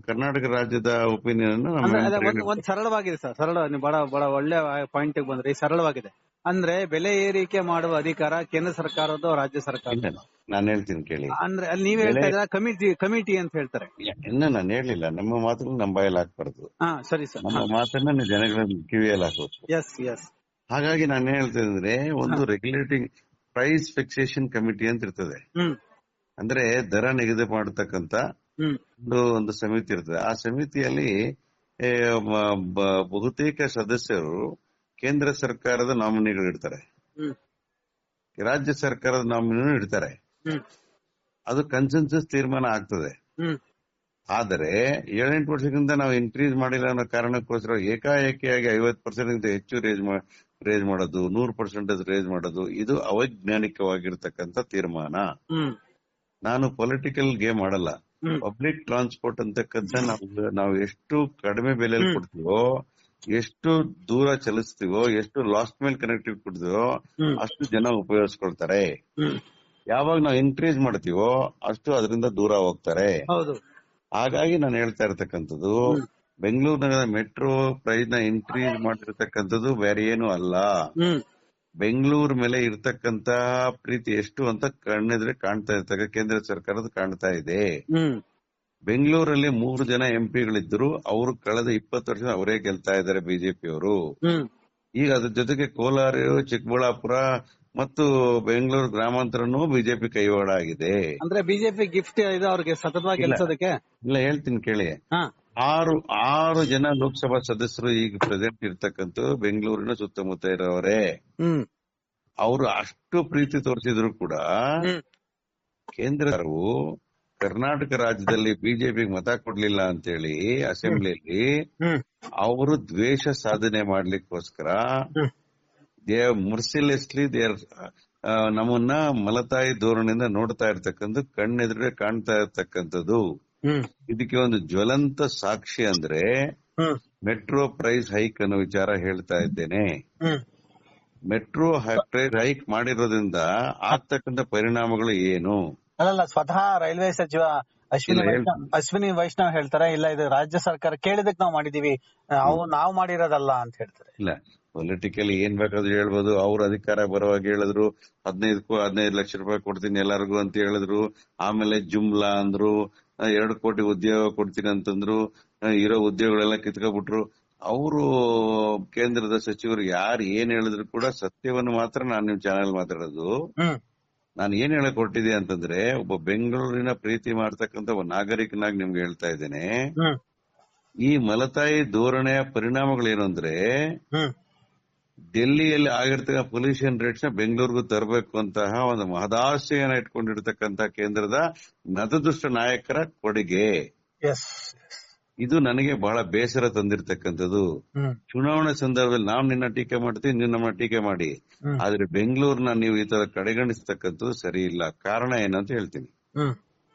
ಕರ್ನಾಟಕ ರಾಜ್ಯದ ಒಪಿನಿಯನ್ ಸರಳವಾಗಿದೆ ಸರ್. ಸರಳ ಬಹಳ ಬಹಳ ಒಳ್ಳೆ ಪಾಯಿಂಟ್ ಬಂದ್ರೆ. ಈ ಸರಳವಾಗಿದೆ. ಅಂದ್ರೆ ಬೆಲೆ ಏರಿಕೆ ಮಾಡುವ ಅಧಿಕಾರ ಕೇಂದ್ರ ಸರ್ಕಾರದ್ದು ರಾಜ್ಯ ಸರ್ಕಾರ ಇಲ್ಲ, ನಾನು ಹೇಳ್ತೀನಿ ಕೇಳಿ. ಅಂದ್ರೆ ಅಲ್ಲಿ ನೀವ್ ಹೇಳ್ತಾ ಇದ್ರ ಕಮಿಟಿ ಕಮಿಟಿ ಅಂತ ಹೇಳ್ತಾರೆ. ಇನ್ನ ನಾನು ಹೇಳಲಿಲ್ಲ. ನಮ್ಮ ಮಾತನ್ನ ನಮ್ಮ ಬಾಯಲ್ಲಿ ಹಾಕ್ಬಾರ್ದು. ಹಾ ಸರಿ ಸರ್. ನಮ್ಮ ಮಾತನ್ನ ಜನಗಳ ಕಿವಿಯಲ್ಲಿ ಹಾಕೋದು ಎಸ್ ಎಸ್ ಹಾಗಾಗಿ ನಾನು ಹೇಳ್ತೇನೆ ಅಂದ್ರೆ ಒಂದು ರೆಗ್ಯುಲೇಟಿಂಗ್ ಪ್ರೈಸ್ ಫಿಕ್ಸೇಷನ್ ಕಮಿಟಿ ಅಂತ ಇರ್ತದೆ. ಅಂದ್ರೆ ದರ ನಿಗದಿ ಮಾಡತಕ್ಕಂತ ಒಂದು ಒಂದು ಸಮಿತಿ ಇರ್ತದೆ. ಆ ಸಮಿತಿಯಲ್ಲಿ ಬಹುತೇಕ ಸದಸ್ಯರು ಕೇಂದ್ರ ಸರ್ಕಾರದ ನಾಮಿನಿಗಳು ಇಡ್ತಾರೆ. ರಾಜ್ಯ ಸರ್ಕಾರದ ನಾಮಿನಿನೂ ಇಡ್ತಾರೆ. ಅದು ಕನ್ಸೆನ್ಸಸ್ ತೀರ್ಮಾನ ಆಗ್ತದೆ. ಆದರೆ ಏಳೆಂಟು ವರ್ಷದಿಂದ ನಾವು ಇನ್ಕ್ರೀಸ್ ಮಾಡಿಲ್ಲ ಅನ್ನೋ ಕಾರಣಕ್ಕೋಸ್ಕರ ಏಕಾಏಕಿಯಾಗಿ ಐವತ್ ಪರ್ಸೆಂಟ್ ಹೆಚ್ಚು ರೇಜ್ ರೇಜ್ ಮಾಡೋದು ನೂರು ಪರ್ಸೆಂಟೇಜ್ ರೇಜ್ ಮಾಡೋದು ಇದು ಅವೈಜ್ಞಾನಿಕವಾಗಿರ್ತಕ್ಕಂಥ ತೀರ್ಮಾನ. ನಾನು ಪೊಲಿಟಿಕಲ್ ಗೇಮ್ ಆಡಲ್ಲ ಪಬ್ಲಿಕ್ ಟ್ರಾನ್ಸ್ಪೋರ್ಟ್ ಅಂತಕ್ಕಂಥ ನಾವು ನಾವು ಎಷ್ಟು ಕಡಿಮೆ ಬೆಲೆಯಲ್ಲಿ ಕೊಡ್ತೀವೋ ಎಷ್ಟು ದೂರ ಚಲಿಸ್ತೀವೋ ಎಷ್ಟು ಲಾಸ್ಟ್ ಮೇಲ್ ಕನೆಕ್ಟಿವ್ ಕೊಡ್ತೀವೋ ಅಷ್ಟು ಜನ ಉಪಯೋಗಿಸ್ಕೊಳ್ತಾರೆ. ಯಾವಾಗ ನಾವು ಇನ್ಕ್ರೀಸ್ ಮಾಡ್ತೀವೋ ಅಷ್ಟು ಅದರಿಂದ ದೂರ ಹೋಗ್ತಾರೆ. ಹಾಗಾಗಿ ನಾನು ಹೇಳ್ತಾ ಇರ್ತಕ್ಕಂಥದ್ದು ಬೆಂಗಳೂರು ನಗರ ಮೆಟ್ರೋ ಪ್ರೈಸ್ನ ಇನ್ಕ್ರೀಸ್ ಮಾಡಿರ್ತಕ್ಕಂಥದ್ದು ಬೇರೆ ಏನು ಅಲ್ಲ. ಬೆಂಗಳೂರ್ ಮೇಲೆ ಇರ್ತಕ್ಕಂತ ಪ್ರೀತಿ ಎಷ್ಟು ಅಂತ ಕಣ್ಣೆದ್ರೆ ಕಾಣ್ತಾ ಇರ್ತಕ್ಕ ಕೇಂದ್ರ ಸರ್ಕಾರದ ಕಾಣ್ತಾ ಇದೆ. ಬೆಂಗಳೂರಲ್ಲಿ ಮೂರು ಜನ ಎಂಪಿಗಳಿದ್ರು ಅವರು ಕಳೆದ ಇಪ್ಪತ್ತು ವರ್ಷ ಅವರೇ ಗೆಲ್ತಾ ಇದ್ದಾರೆ ಬಿಜೆಪಿ ಅವ್ರು ಈಗ ಅದ್ರ ಜೊತೆಗೆ ಕೋಲಾರ ಚಿಕ್ಕಬಳ್ಳಾಪುರ ಮತ್ತು ಬೆಂಗಳೂರು ಗ್ರಾಮಾಂತರನು ಬಿಜೆಪಿ ಕೈವಾಡ ಆಗಿದೆ ಅಂದ್ರೆ ಬಿಜೆಪಿ ಗಿಫ್ಟ್ ಇದೆ ಅವ್ರಿಗೆ ಸತತವಾಗಿ ಇಲ್ಲ. ಗೆಲ್ಸೋದಕ್ಕೆ? ಇಲ್ಲ ಹೇಳ್ತೀನಿ ಕೇಳಿ. ಆರು ಆರು ಜನ ಲೋಕಸಭಾ ಸದಸ್ಯರು ಈಗ ಪ್ರೆಸೆಂಟ್ ಇರ್ತಕ್ಕಂಥ ಬೆಂಗಳೂರಿನ ಸುತ್ತಮುತ್ತ ಇರೋವರೇ ಹ್ಮ್. ಅವರು ಅಷ್ಟು ಪ್ರೀತಿ ತೋರಿಸಿದ್ರು ಕೂಡ ಹ್ಮ್. ಕೇಂದ್ರ ಸರ್ಕಾರವು ಕರ್ನಾಟಕ ರಾಜ್ಯದಲ್ಲಿ ಬಿಜೆಪಿ ಮತ ಕೊಡ್ಲಿಲ್ಲ ಅಂತೇಳಿ ಅಸೆಂಬ್ಲಿಯಲ್ಲಿ ಅವರು ದ್ವೇಷ ಸಾಧನೆ ಮಾಡ್ಲಿಕ್ಕೋಸ್ಕರ ದೇ ಮುರ್ಸಿಲೆಸ್ಲಿ ದೇರ್ ನಮ್ಮನ್ನ ಮಲತಾಯಿ ಧೋರಣೆಯಿಂದ ನೋಡ್ತಾ ಇರ್ತಕ್ಕಂಥ ಕಣ್ಣೆದುರೇ ಕಾಣ್ತಾ ಇರ್ತಕ್ಕಂಥದ್ದು. ಇದಕ್ಕೆ ಒಂದು ಜ್ವಲಂತ ಸಾಕ್ಷಿ ಅಂದ್ರೆ ಮೆಟ್ರೋ ಪ್ರೈಸ್ ಹೈಕ್ ಅನ್ನೋ ವಿಚಾರ ಹೇಳ್ತಾ ಇದ್ದೇನೆ. ಮೆಟ್ರೋ ಪ್ರೈಸ್ ಹೈಕ್ ಮಾಡಿರೋದ್ರಿಂದ ಆಗ್ತಕ್ಕಂಥ ಪರಿಣಾಮಗಳು ಏನು? ಅಲ್ಲಲ್ಲ ಸ್ವತಃ ರೈಲ್ವೆ ಸಚಿವ ಅಶ್ವಿನಿ ವೈಷ್ಣವ್ ಅಶ್ವಿನಿ ವೈಷ್ಣವ್ ಹೇಳ್ತಾರೆ ಇಲ್ಲ ಇದು ರಾಜ್ಯ ಸರ್ಕಾರ ಕೇಳಿದಕ್ ನಾವು ಮಾಡಿದೀವಿ ಅವು ನಾವು ಮಾಡಿರೋದಲ್ಲ ಅಂತ ಹೇಳ್ತಾರೆ. ಇಲ್ಲ ಪೊಲಿಟಿಕಲ್ ಏನ್ ಬೇಕಾದ್ರೂ ಹೇಳ್ಬೋದು ಅವ್ರ ಅಧಿಕಾರ ಬರುವಾಗ ಹೇಳಿದ್ರು ಹದಿನೈದಕ್ಕೂ ಹದಿನೈದು ಲಕ್ಷ ರೂಪಾಯಿ ಕೊಡ್ತೀನಿ ಎಲ್ಲರಿಗೂ ಅಂತ ಹೇಳಿದ್ರು ಆಮೇಲೆ ಜುಮ್ಲಾ ಅಂದ್ರು ಎರಡು ಕೋಟಿ ಉದ್ಯೋಗ ಕೊಡ್ತೀನಿ ಅಂತಂದ್ರು ಇರೋ ಉದ್ಯೋಗಗಳೆಲ್ಲ ಕಿತ್ಕೊಬಿಟ್ರು. ಅವರು ಕೇಂದ್ರದ ಸಚಿವರು ಯಾರು ಏನ್ ಹೇಳಿದ್ರು ಕೂಡ ಸತ್ಯವನ್ನು ಮಾತ್ರ ನಾನು ನಿಮ್ ಚಾನೆಲ್ ಮಾತಾಡೋದು. ನಾನು ಏನ್ ಹೇಳಕ್ ಹೊರಟಿದೆ ಅಂತಂದ್ರೆ ಒಬ್ಬ ಬೆಂಗಳೂರಿನ ಪ್ರೀತಿ ಮಾಡ್ತಕ್ಕಂತ ಒಬ್ಬ ನಾಗರಿಕನಾಗಿ ನಿಮ್ಗೆ ಹೇಳ್ತಾ ಇದ್ದೇನೆ. ಈ ಮಲತಾಯಿ ಧೋರಣೆಯ ಪರಿಣಾಮಗಳೇನು ಅಂದ್ರೆ ಡೆಲ್ಲಿಯಲ್ಲಿ ಆಗಿರ್ತಕ್ಕ ಪೊಲ್ಯೂಷನ್ ರೇಟ್ಸ್ನ ಬೆಂಗಳೂರಿಗೂ ತರಬೇಕು ಅಂತಹ ಒಂದು ಮಹದಾಶಯನ ಇಟ್ಕೊಂಡಿರ್ತಕ್ಕಂತ ಕೇಂದ್ರದ ನತದುಷ್ಟ ನಾಯಕರ ಕೊಡುಗೆ. ಇದು ನನಗೆ ಬಹಳ ಬೇಸರ ತಂದಿರತಕ್ಕಂಥದ್ದು. ಚುನಾವಣೆ ಸಂದರ್ಭದಲ್ಲಿ ನಾವು ನಿನ್ನ ಟೀಕೆ ಮಾಡ್ತೀವಿ ನಿನ್ನ ನಮ್ಮ ಟೀಕೆ ಮಾಡಿ. ಆದ್ರೆ ಬೆಂಗಳೂರ್ನ ನೀವು ಈ ತರ ಕಡೆಗಣಿಸ್ತಕ್ಕಂಥದ್ದು ಸರಿ ಇಲ್ಲ. ಕಾರಣ ಏನಂತ ಹೇಳ್ತೀನಿ.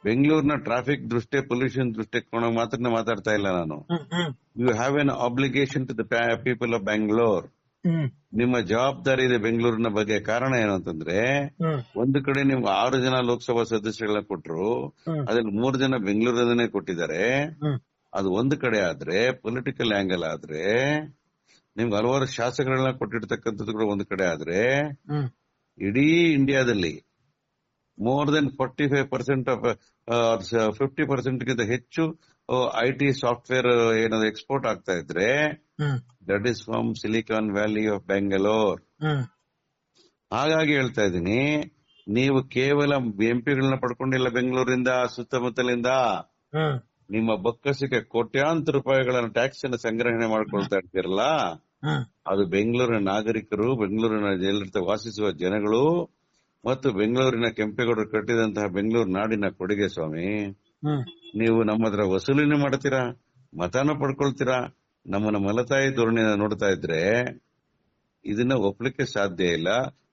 ಬೆಂಗಳೂರಿನ ಟ್ರಾಫಿಕ್ ದೃಷ್ಟಿ ಪೊಲ್ಯೂಷನ್ ದೃಷ್ಟಿಕೋನ ಮಾತ್ರ ಮಾತಾಡ್ತಾ ಇಲ್ಲ ನಾನು. You have an obligation to the people of Bangalore ನಿಮ್ಮ ಜವಾಬ್ದಾರಿ ಇದೆ ಬೆಂಗಳೂರಿನ ಬಗ್ಗೆ. ಕಾರಣ ಏನು ಅಂತಂದ್ರೆ ಒಂದು ಕಡೆ ನಿಮ್ಗೆ ಆರು ಜನ ಲೋಕಸಭಾ ಸದಸ್ಯಗಳನ್ನ ಕೊಟ್ರು. ಅದ್ರಲ್ಲಿ ಮೂರು ಜನ ಬೆಂಗಳೂರದನ್ನೇ ಕೊಟ್ಟಿದ್ದಾರೆ. ಅದು ಒಂದು ಕಡೆ ಆದ್ರೆ ಪೊಲಿಟಿಕಲ್ ಆಂಗಲ್ ಆದ್ರೆ ನಿಮ್ಗೆ ಹಲವಾರು ಶಾಸಕಗಳನ್ನ ಕೊಟ್ಟಿರ್ತಕ್ಕಂಥದ್ದು ಕೂಡ ಒಂದು ಕಡೆ ಆದ್ರೆ ಇಡೀ ಇಂಡಿಯಾದಲ್ಲಿ more than forty five percent of fifty percent ಗಿಂತ ಹೆಚ್ಚು ಐ ಟಿ ಸಾಫ್ಟ್ವೇರ್ ಏನಾದ್ರು ಎಕ್ಸ್ಪೋರ್ಟ್ ಆಗ್ತಾ ಇದ್ರೆ that is from silicon valley of Bengaluru ಹಾಗಾಗಿ ಹೇಳ್ತಾ ಇದ್ದೀನಿ ನೀವು ಕೇವಲ ಎಂಪಿಗಳನ್ನ ಪಡ್ಕೊಂಡಿಲ್ಲ ಬೆಂಗಳೂರಿಂದ ಸುತ್ತಮುತ್ತಲಿಂದ. ನಿಮ್ಮ ಬಕ್ಕಸಿಗೆ ಕೋಟ್ಯಾಂತರ ರೂಪಾಯಿಗಳನ್ನ ಟ್ಯಾಕ್ಸ್ ಅನ್ನ ಸಂಗ್ರಹಣೆ ಮಾಡ್ಕೊಳ್ತಾ ಇರ್ತೀರಲ್ಲ? ಅದು ಬೆಂಗಳೂರಿನ ನಾಗರಿಕರು ಬೆಂಗಳೂರಿನ ಎಲ್ಲಿರ್ತ ವಾಸಿಸುವ ಜನಗಳು ಮತ್ತು ಬೆಂಗಳೂರಿನ ಕೆಂಪೇಗೌಡರು ಕಟ್ಟಿದಂತಹ ಬೆಂಗಳೂರು ನಾಡಿನ ಕೊಡುಗೆ ಸ್ವಾಮಿ. ನೀವು ನಮ್ಮ ಹತ್ರ ವಸೂಲಿನ ಮಾಡ್ತೀರಾ? ಮತಾನ ಪಡ್ಕೊಳ್ತೀರಾ? ನಮ್ಮನ್ನ ಮಲತಾಯಿ ಧೋರಣೆ ನೋಡ್ತಾ ಇದ್ರೆ ಇದನ್ನ ಒಪ್ಲಿಕ್ಕೆ ಸಾಧ್ಯ ಇಲ್ಲ.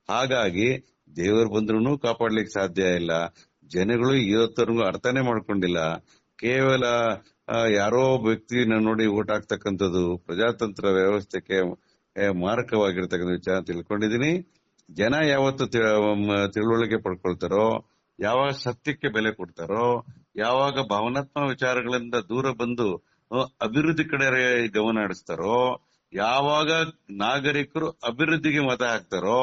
ಹಾಗಾಗಿ ದೇವರು ಬಂದ್ರು ಕಾಪಾಡ್ಲಿಕ್ಕೆ ಸಾಧ್ಯ ಇಲ್ಲ. ಜನಗಳು ಇವತ್ತರೆಗೂ ಅರ್ಥನೇ ಮಾಡ್ಕೊಂಡಿಲ್ಲ. ಕೇವಲ ಯಾರೋ ವ್ಯಕ್ತಿನ ನೋಡಿ ಓಟ್ ಹಾಕ್ತಕ್ಕಂಥದ್ದು ಪ್ರಜಾತಂತ್ರ ವ್ಯವಸ್ಥೆಗೆ ಮಾರಕವಾಗಿರ್ತಕ್ಕಂಥ ವಿಚಾರ ತಿಳ್ಕೊಂಡಿದೀನಿ ಜನ ಯಾವತ್ತು ತಿಳುವಳಿಕೆ ಪಡ್ಕೊಳ್ತಾರೋ, ಯಾವಾಗ ಸತ್ಯಕ್ಕೆ ಬೆಲೆ ಕೊಡ್ತಾರೋ, ಯಾವಾಗ ಭಾವನಾತ್ಮಕ ವಿಚಾರಗಳಿಂದ ದೂರ ಬಂದು ಅಭಿವೃದ್ಧಿ ಕಡೆ ಗಮನ ಹಡಿಸ್ತಾರೋ ಯಾವಾಗ ನಾಗರಿಕರು ಅಭಿವೃದ್ಧಿಗೆ ಮತ ಹಾಕ್ತಾರೋ,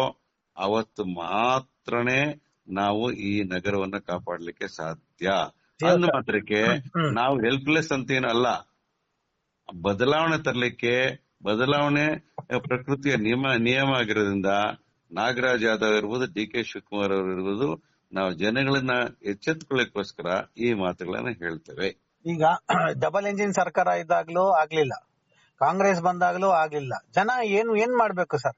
ಅವತ್ತು ಮಾತ್ರನೇ ನಾವು ಈ ನಗರವನ್ನ ಕಾಪಾಡಲಿಕ್ಕೆ ಸಾಧ್ಯ. ಅಂದ ಮಾತ್ರಕ್ಕೆ ನಾವು ಹೆಲ್ಪ್ಲೆಸ್ ಅಂತ ಏನಲ್ಲ ಅಲ್ಲ. ಬದಲಾವಣೆ ತರಲಿಕ್ಕೆ ಬದಲಾವಣೆ ಪ್ರಕೃತಿಯ ನಿಯಮ ನಿಯಮ ಆಗಿರೋದ್ರಿಂದ ನಾಗರಾಜ್ ಯಾದವ್ ಇರ್ಬೋದು ಡಿ ಕೆ ಶಿವಕುಮಾರ್ ಅವರು ಇರ್ಬೋದು ನಾವು ಜನಗಳನ್ನ ಎಚ್ಚೆತ್ತುಕೊಳ್ಳಕ್ಕೋಸ್ಕರ ಈ ಮಾತುಗಳನ್ನ ಹೇಳ್ತೇವೆ. ಈಗ ಡಬಲ್ ಇಂಜಿನ್ ಸರ್ಕಾರ ಇದ್ದಾಗ್ಲೂ ಆಗ್ಲಿಲ್ಲ. ಕಾಂಗ್ರೆಸ್ ಬಂದಾಗ್ಲೂ ಆಗ್ಲಿಲ್ಲ. ಜನ ಏನು ಏನ್ ಮಾಡ್ಬೇಕು ಸರ್?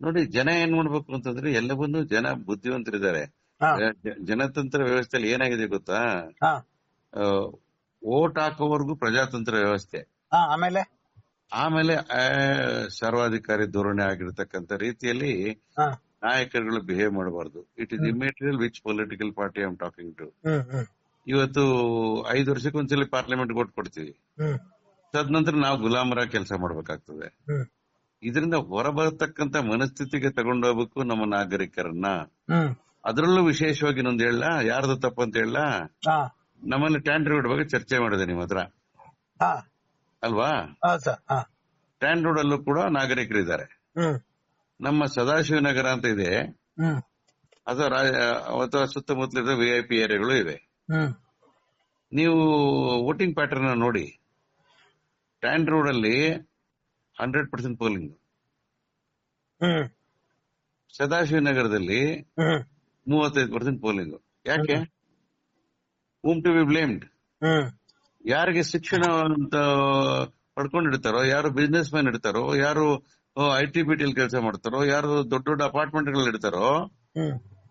ನೋಡಿ ಜನ ಏನ್ ಮಾಡ್ಬೇಕು ಅಂತಂದ್ರೆ ಎಲ್ಲವನ್ನೂ ಜನ ಬುದ್ಧಿವಂತರಿದ್ದಾರೆ. ಜನತಂತ್ರ ವ್ಯವಸ್ಥೆಯಲ್ಲಿ ಏನಾಗಿದೆ ಗೊತ್ತಾ? ಓಟ್ ಹಾಕೋವರೆಗೂ ಪ್ರಜಾತಂತ್ರ ವ್ಯವಸ್ಥೆ. ಆಮೇಲೆ? ಆಮೇಲೆ ಸರ್ವಾಧಿಕಾರಿ ಧೋರಣೆ ಆಗಿರತಕ್ಕಂತ ರೀತಿಯಲ್ಲಿ ನಾಯಕರುಗಳು ಬಿಹೇವ್ ಮಾಡಬಾರ್ದು. It is immaterial which political party I am talking to ಇವತ್ತು ಐದು ವರ್ಷಕ್ಕೆ ಒಂದ್ಸಲಿ ಪಾರ್ಲಿಮೆಂಟ್ ಓಟ್ ಕೊಡ್ತೀವಿ ತದನಂತರ ನಾವು ಗುಲಾಮರ ಕೆಲಸ ಮಾಡ್ಬೇಕಾಗ್ತದೆ. ಇದರಿಂದ ಹೊರಬರತಕ್ಕಂತ ಮನಸ್ಥಿತಿಗೆ ತಗೊಂಡೋಗ್ಬೇಕು ನಮ್ಮ ನಾಗರಿಕರನ್ನ. ಅದರಲ್ಲೂ ವಿಶೇಷವಾಗಿ ಇನ್ನೊಂದು ಹೇಳ ಯಾರ್ದು ತಪ್ಪು ಅಂತ ಹೇಳ ನಮ್ಮಲ್ಲಿ ಟ್ಯಾಂಡ್ ರೋಡ್ ಬಗ್ಗೆ ಚರ್ಚೆ ಮಾಡಿದೆ ನಿಮ್ಮ ಹತ್ರ. ಅಲ್ವಾ? ಹಾ ಸರ್ ಹಾ. ಟ್ಯಾಂಡ್ ರೋಡ್ ಅಲ್ಲೂ ಕೂಡ ನಾಗರಿಕರಿದ್ದಾರೆ. ಹ್ಮ್. ನಮ್ಮ ಸದಾಶಿವನಗರ ಅಂತ ಇದೆ. ಅಥವಾ ಸುತ್ತಮುತ್ತಲ ಅಥವಾ ಸುತ್ತಮುತ್ತಲಿರೋ ವಿ ಐ ಪಿ ಏರಿಯಾಗಳು ಇವೆ. ನೀವು ವೋಟಿಂಗ್ ಪ್ಯಾಟರ್ನ್ ನೋಡಿ. ಟ್ಯಾಂಡ್ ರೋಡ್ ಅಲ್ಲಿ ಹಂಡ್ರೆಡ್ ಪರ್ಸೆಂಟ್ ಪೋಲಿಂಗ್. ಹ್ಮ್. ಸದಾಶಿವನಗರದಲ್ಲಿ ಹ್ಮ್. ಮೂವತ್ತೈದು ಪರ್ಸೆಂಟ್ ಪೋಲಿಂಗ್ ಯಾಕೆ? ಹೂಮ್. ಟು ಬಿ ಬ್ಲೇಮ್ಡ್ ಯಾರಿಗೆ ಶಿಕ್ಷಣ ಅಂತ ಪಡ್ಕೊಂಡಿರ್ತಾರೋ ಯಾರು ಬಿಸ್ನೆಸ್ ಮ್ಯಾನ್ ಇರ್ತಾರೋ ಯಾರು ಐ ಟಿ ಬಿ ಟಿಲ್ ಕೆಲಸ ಮಾಡ್ತಾರೋ ಯಾರು ದೊಡ್ಡ ದೊಡ್ಡ ಅಪಾರ್ಟ್ಮೆಂಟ್ಗಳಲ್ಲಿ ಇರ್ತಾರೋ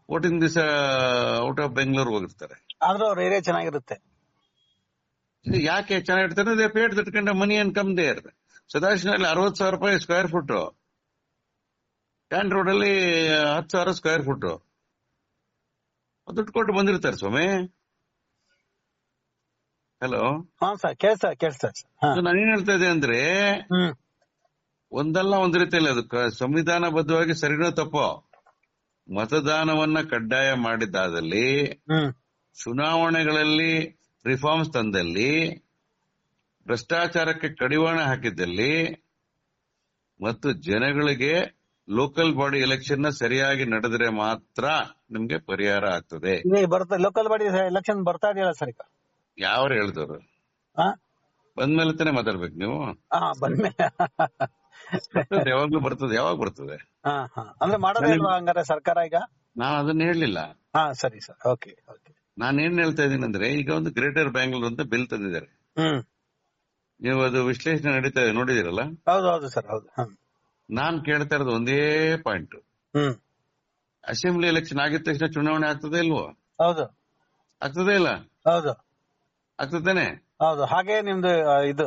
ಓಟಿಂಗ್ ದಿವಸ ಔಟ್ ಆಫ್ ಬೆಂಗಳೂರು ಹೋಗಿರ್ತಾರೆ. ಆದ್ರೂ ಅವ್ರ ಏರಿಯಾ ಚೆನ್ನಾಗಿರುತ್ತೆ. ಯಾಕೆ ಚೆನ್ನಾಗಿರ್ತಾರೆ? They paid that money and come there ಸದಾಶಿನಲ್ಲಿ ಅರವತ್ ಸಾವಿರ ರೂಪಾಯಿ ಸ್ಕ್ವೇರ್ ಫುಟ್ ಟ್ಯಾನ್ ರೋಡ್ ಅಲ್ಲಿ ಹತ್ತು ಸಾವಿರ ಸ್ಕ್ವೇರ್ ಫುಟ್ ದುಡ್ಡು ಕೊಟ್ಟು ಬಂದಿರ್ತಾರೆ ಸ್ವಾಮಿ. ಹಲೋ ಹಾ ಸರ್ ಕೇಳ್ಸ ಕೇಳ್ಸ ಹಾ. ನಾನು ಏನ್ ಹೇಳ್ತಾ ಇದ್ದೆ ಅಂದ್ರೆ ಒಂದಲ್ಲ ಒಂದ್ ರೀತಿಯಲ್ಲಿ ಅದು ಸಂವಿಧಾನ ಬದ್ಧವಾಗಿ ಸರಿನೋ ತಪ್ಪೋ. ಮತದಾನವನ್ನ ಕಡ್ಡಾಯ ಮಾಡಿದ್ದಾದಲ್ಲಿ ಚುನಾವಣೆಗಳಲ್ಲಿ ರಿಫಾರ್ಮ್ಸ್ ತಂದಲ್ಲಿ ಭ್ರಷ್ಟಾಚಾರಕ್ಕೆ ಕಡಿವಾಣ ಹಾಕಿದ್ದಲ್ಲಿ ಮತ್ತು ಜನಗಳಿಗೆ ಲೋಕಲ್ ಬಾಡಿ ಎಲೆಕ್ಷನ್ನ ಸರಿಯಾಗಿ ನಡೆದ್ರೆ ಮಾತ್ರ ನಿಮ್ಗೆ ಪರಿಹಾರ ಆಗ್ತದೆ. ಬರ್ತಾ ಲೋಕಲ್ ಬಾಡಿ ಎಲೆಕ್ಷನ್ ಬರ್ತಾ ಇದೆಯಲ್ಲ ಸರ್ ಈಗ? ಯಾರು ಹೇಳ್ದವ್ರು? ಬಂದ್ಮೇಲೆ ತಾನೇ ಮಾತಾಡ್ಬೇಕು ನೀವು? ಬಂದ್ಮೇಲೆ. ಯಾವಾಗ್ಲೂ ಬರ್ತದೆ ಯಾವಾಗ ಬರ್ತದೆ? ಅಂದ್ರೆ ಮಾಡೋದೇ ಇಲ್ವಾ ಹಂಗಾರೆ ಸರ್ಕಾರ ಈಗ? ನಾನು ಅದನ್ನ ಹೇಳಲಿಲ್ಲ. ಹಾ ಸರಿ ಸರ್ ಓಕೆ ಓಕೆ ನಾನು ಏನ್ ಹೇಳ್ತಾ ಇದ್ದೀನಿ ಅಂದ್ರೆ ಈಗ ಒಂದು ಗ್ರೇಟರ್ ಬ್ಯಾಂಗ್ಳೂರ್ ಅಂತ ಬಿಲ್ ತಂದಿದ್ದಾರೆ. ಹ್ಮ್. ನೀವು ಅದು ವಿಶ್ಲೇಷಣೆ ನಡೀತಾ ನೋಡಿದಿರಲ್ಲ ಹೌದು ಹೌದು ಸರ್ ಹೌದು. ನಾನ್ ಕೇಳ್ತಾ ಇರೋದು ಒಂದೇ ಪಾಯಿಂಟ್ ಅಸೆಂಬ್ಲಿ ಎಲೆಕ್ಷನ್ ಆಗಿದ ತಕ್ಷಣ ಚುನಾವಣೆ ಆಗ್ತದೆ ಇಲ್ವೋ? ಹೌದು. ಆಗ್ತದೆ ಇಲ್ಲ? ಹೌದು. ಆಗ್ತದೇನೆ ಹೌದು. ಹಾಗೆ ನಿಮ್ದು ಇದು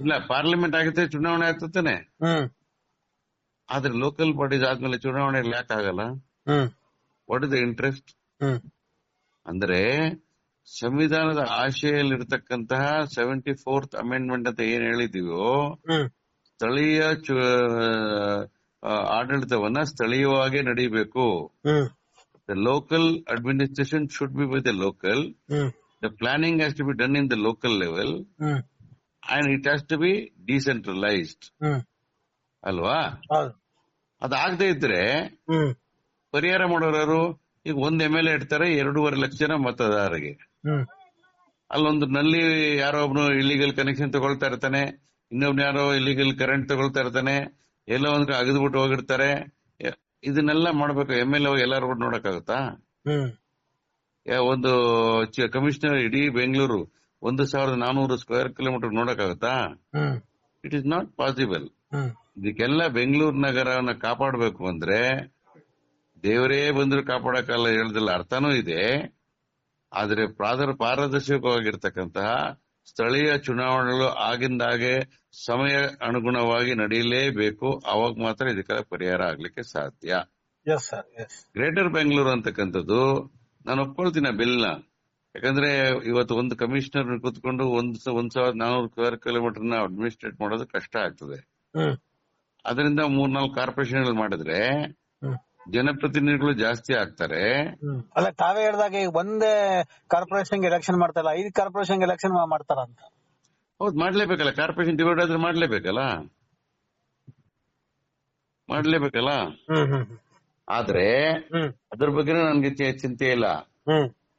ಇಲ್ಲ ಪಾರ್ಲಿಮೆಂಟ್ ಆಗುತ್ತೆ ಚುನಾವಣೆ ಆಗ್ತದೇನೆ ಆದ್ರೆ ಲೋಕಲ್ ಬಾಡೀಸ್ ಆದ್ಮೇಲೆ ಚುನಾವಣೆ ಯಾಕೆ ಆಗಲ್ಲ? ವಾಟ್ ಇಸ್ ದ ಇಂಟ್ರೆಸ್ಟ್ ಅಂದ್ರೆ ಸಂವಿಧಾನದ ಆಶೆಯಲ್ಲಿರ್ತಕ್ಕಂತಹ ಸೆವೆಂಟಿ ಫೋರ್ತ್ ಅಮೆಂಡ್ಮೆಂಟ್ ಅಂತ ಏನ್ ಹೇಳಿದೀವೋ ಸ್ಥಳೀಯ ಆಡಳಿತವನ್ನ ಸ್ಥಳೀಯವಾಗಿ ನಡೀಬೇಕು. The local administration should be by the local the planning has to be done in the local level and it has to be decentralised ಅಲ್ವಾ? ಅದಾಗದೇ ಇದ್ರೆ ಪರಿಹಾರ ಮಾಡೋರು ಈಗ ಒಂದ್ ಎಂ ಎಲ್ ಎ ಇಡ್ತಾರೆ ಎರಡೂವರೆ ಲಕ್ಷ ಜನ ಮತದಾರರಿಗೆ. ಅಲ್ಲೊಂದು ನಲ್ಲಿ ಯಾರೋ ಒಬ್ನು ಇಲ್ಲಿಗಲ್ ಕನೆಕ್ಷನ್ ತಗೊಳ್ತಾ ಇರ್ತಾನೆ. ಇನ್ನೊಬ್ನು ಯಾರೋ ಇಲ್ಲಿಗಲ್ ಕರೆಂಟ್ ತಗೊಳ್ತಾ ಇರ್ತಾನೆ ಎಲ್ಲೋ ಒಂದ್ ಅಗದ್ಬಿಟ್ಟು ಹೋಗಿರ್ತಾರೆ. ಇದನ್ನೆಲ್ಲ ಮಾಡ್ಬೇಕು. ಎಂ ಎಲ್ ಎ ಎಲ್ಲಾರು ನೋಡಕ್ಕಾಗತ್ತಾ? ಹ್ಮ್. ಯಾ- ಒಂದು ಕಮಿಷನರ್ ಇಡೀ ಬೆಂಗಳೂರು ಒಂದು ಸಾವಿರದ ನಾನೂರು ಸ್ಕ್ವೇರ್ ಕಿಲೋಮೀಟರ್ ನೋಡಕ್ಕಾಗತ್ತಾ? ಇಟ್ ಇಸ್ ನಾಟ್ ಪಾಸಿಬಲ್ ಇದಕ್ಕೆಲ್ಲ ಬೆಂಗಳೂರು ನಗರವನ್ನ ಕಾಪಾಡಬೇಕು ಅಂದ್ರೆ ದೇವರೇ ಬಂದ್ರು ಕಾಪಾಡಕ್ಕಲ್ಲ ಹೇಳದಿಲ್ಲ ಅರ್ಥನೂ ಇದೆ. ಆದ್ರೆ ಪ್ರಾದರ ಪಾರದರ್ಶಕವಾಗಿರ್ತಕ್ಕಂತಹ ಸ್ಥಳೀಯ ಚುನಾವಣೆಗಳು ಆಗಿಂದಾಗೆ ಸಮಯ ಅನುಗುಣವಾಗಿ ನಡೆಯಲೇಬೇಕು. ಅವಾಗ ಮಾತ್ರ ಇದಕ್ಕೆಲ್ಲ ಪರಿಹಾರ ಆಗ್ಲಿಕ್ಕೆ ಸಾಧ್ಯ. ಗ್ರೇಟರ್ ಬೆಂಗಳೂರು ಅಂತಕ್ಕಂಥದ್ದು ನಾನು ಒಪ್ಕೊಳ್ತೀನಿ ಬಿಲ್ನ ಯಾಕಂದ್ರೆ ಇವತ್ತು ಒಂದು ಕಮಿಷನರ್ ಕೂತ್ಕೊಂಡು ಒಂದ್ ಒಂದ್ ಸಾವಿರದ ನಾನೂರು ಸ್ಕ್ವೇರ್ ಕಿಲೋಮೀಟರ್ನ ಅಡ್ಮಿನಿಸ್ಟ್ರೇಟ್ ಮಾಡೋದು ಕಷ್ಟ ಆಗ್ತದೆ. ಅದರಿಂದ ಮೂರ್ನಾಲ್ಕು ಕಾರ್ಪೊರೇಷನ್ ಮಾಡಿದ್ರೆ ಜನಪ್ರತಿನಿಧಿಗಳು ಜಾಸ್ತಿ ಆಗ್ತಾರೆ. ಅಲ್ಲ ತಾವೇ ಹೇಳ್ದಾಗ ಈಗ ಒಂದೇ ಕಾರ್ಪೊರೇಷನ್ ಎಲೆಕ್ಷನ್ ಮಾಡ್ತಾರಲ್ಲ ಐದು ಕಾರ್ಪೊರೇಷನ್ ಎಲೆಕ್ಷನ್ ಮಾಡ್ತಾರ ಅಂತ. ಹೌದು ಮಾಡ್ಲೇಬೇಕಲ್ಲ. ಕಾರ್ಪೊರೇಷನ್ ಡಿವೈಡ್ ಆದ್ರೆ ಮಾಡ್ಲೇಬೇಕಲ್ಲ? ಮಾಡ್ಲೇಬೇಕಲ್ಲ? ಆದ್ರೆ ಅದ್ರ ಬಗ್ಗೆ ನನ್ಗೆ ಚಿಂತೆ ಇಲ್ಲ.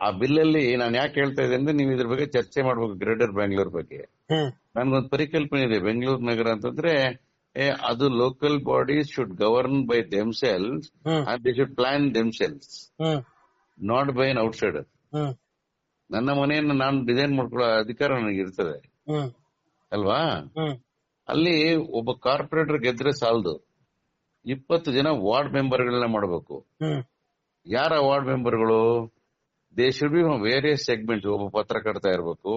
ಆ ಬಿಲ್ ಅಲ್ಲಿ ನಾನು ಯಾಕೆ ಹೇಳ್ತಾ ಇದ್ದೆ ಅಂದ್ರೆ ನೀವು ಇದ್ರ ಬಗ್ಗೆ ಚರ್ಚೆ ಮಾಡ್ಬೇಕು ಗ್ರೇಟರ್ ಬ್ಯಾಂಗ್ಳೂರ್ ಬಗ್ಗೆ. ನನ್ಗೊಂದು ಪರಿಕಲ್ಪನೆ ಇದೆ ಬೆಂಗಳೂರು ನಗರ ಅಂತಂದ್ರೆ ಅದು local bodies should govern by themselves and they should plan themselves not by an outsider ನನ್ನ ಮನೆಯನ್ನು ನಾನು ಡಿಸೈನ್ ಮಾಡ್ಕೊಳ್ಳೋ ಅಧಿಕಾರ ನನಗೆ ಇರ್ತದೆ. ಅಲ್ವಾ? ಅಲ್ಲಿ ಒಬ್ಬ ಕಾರ್ಪೊರೇಟರ್ ಗೆದ್ರೆ ಸಾಲದು. ಇಪ್ಪತ್ತು ಜನ ವಾರ್ಡ್ ಮೆಂಬರ್ಗಳನ್ನ ಮಾಡಬೇಕು. ಹ್ಮ್. ಯಾರ ward ಮೆಂಬರ್ಗಳು? They should be various segment ಒಬ್ಬ ಪತ್ರಕರ್ತ ಇರಬೇಕು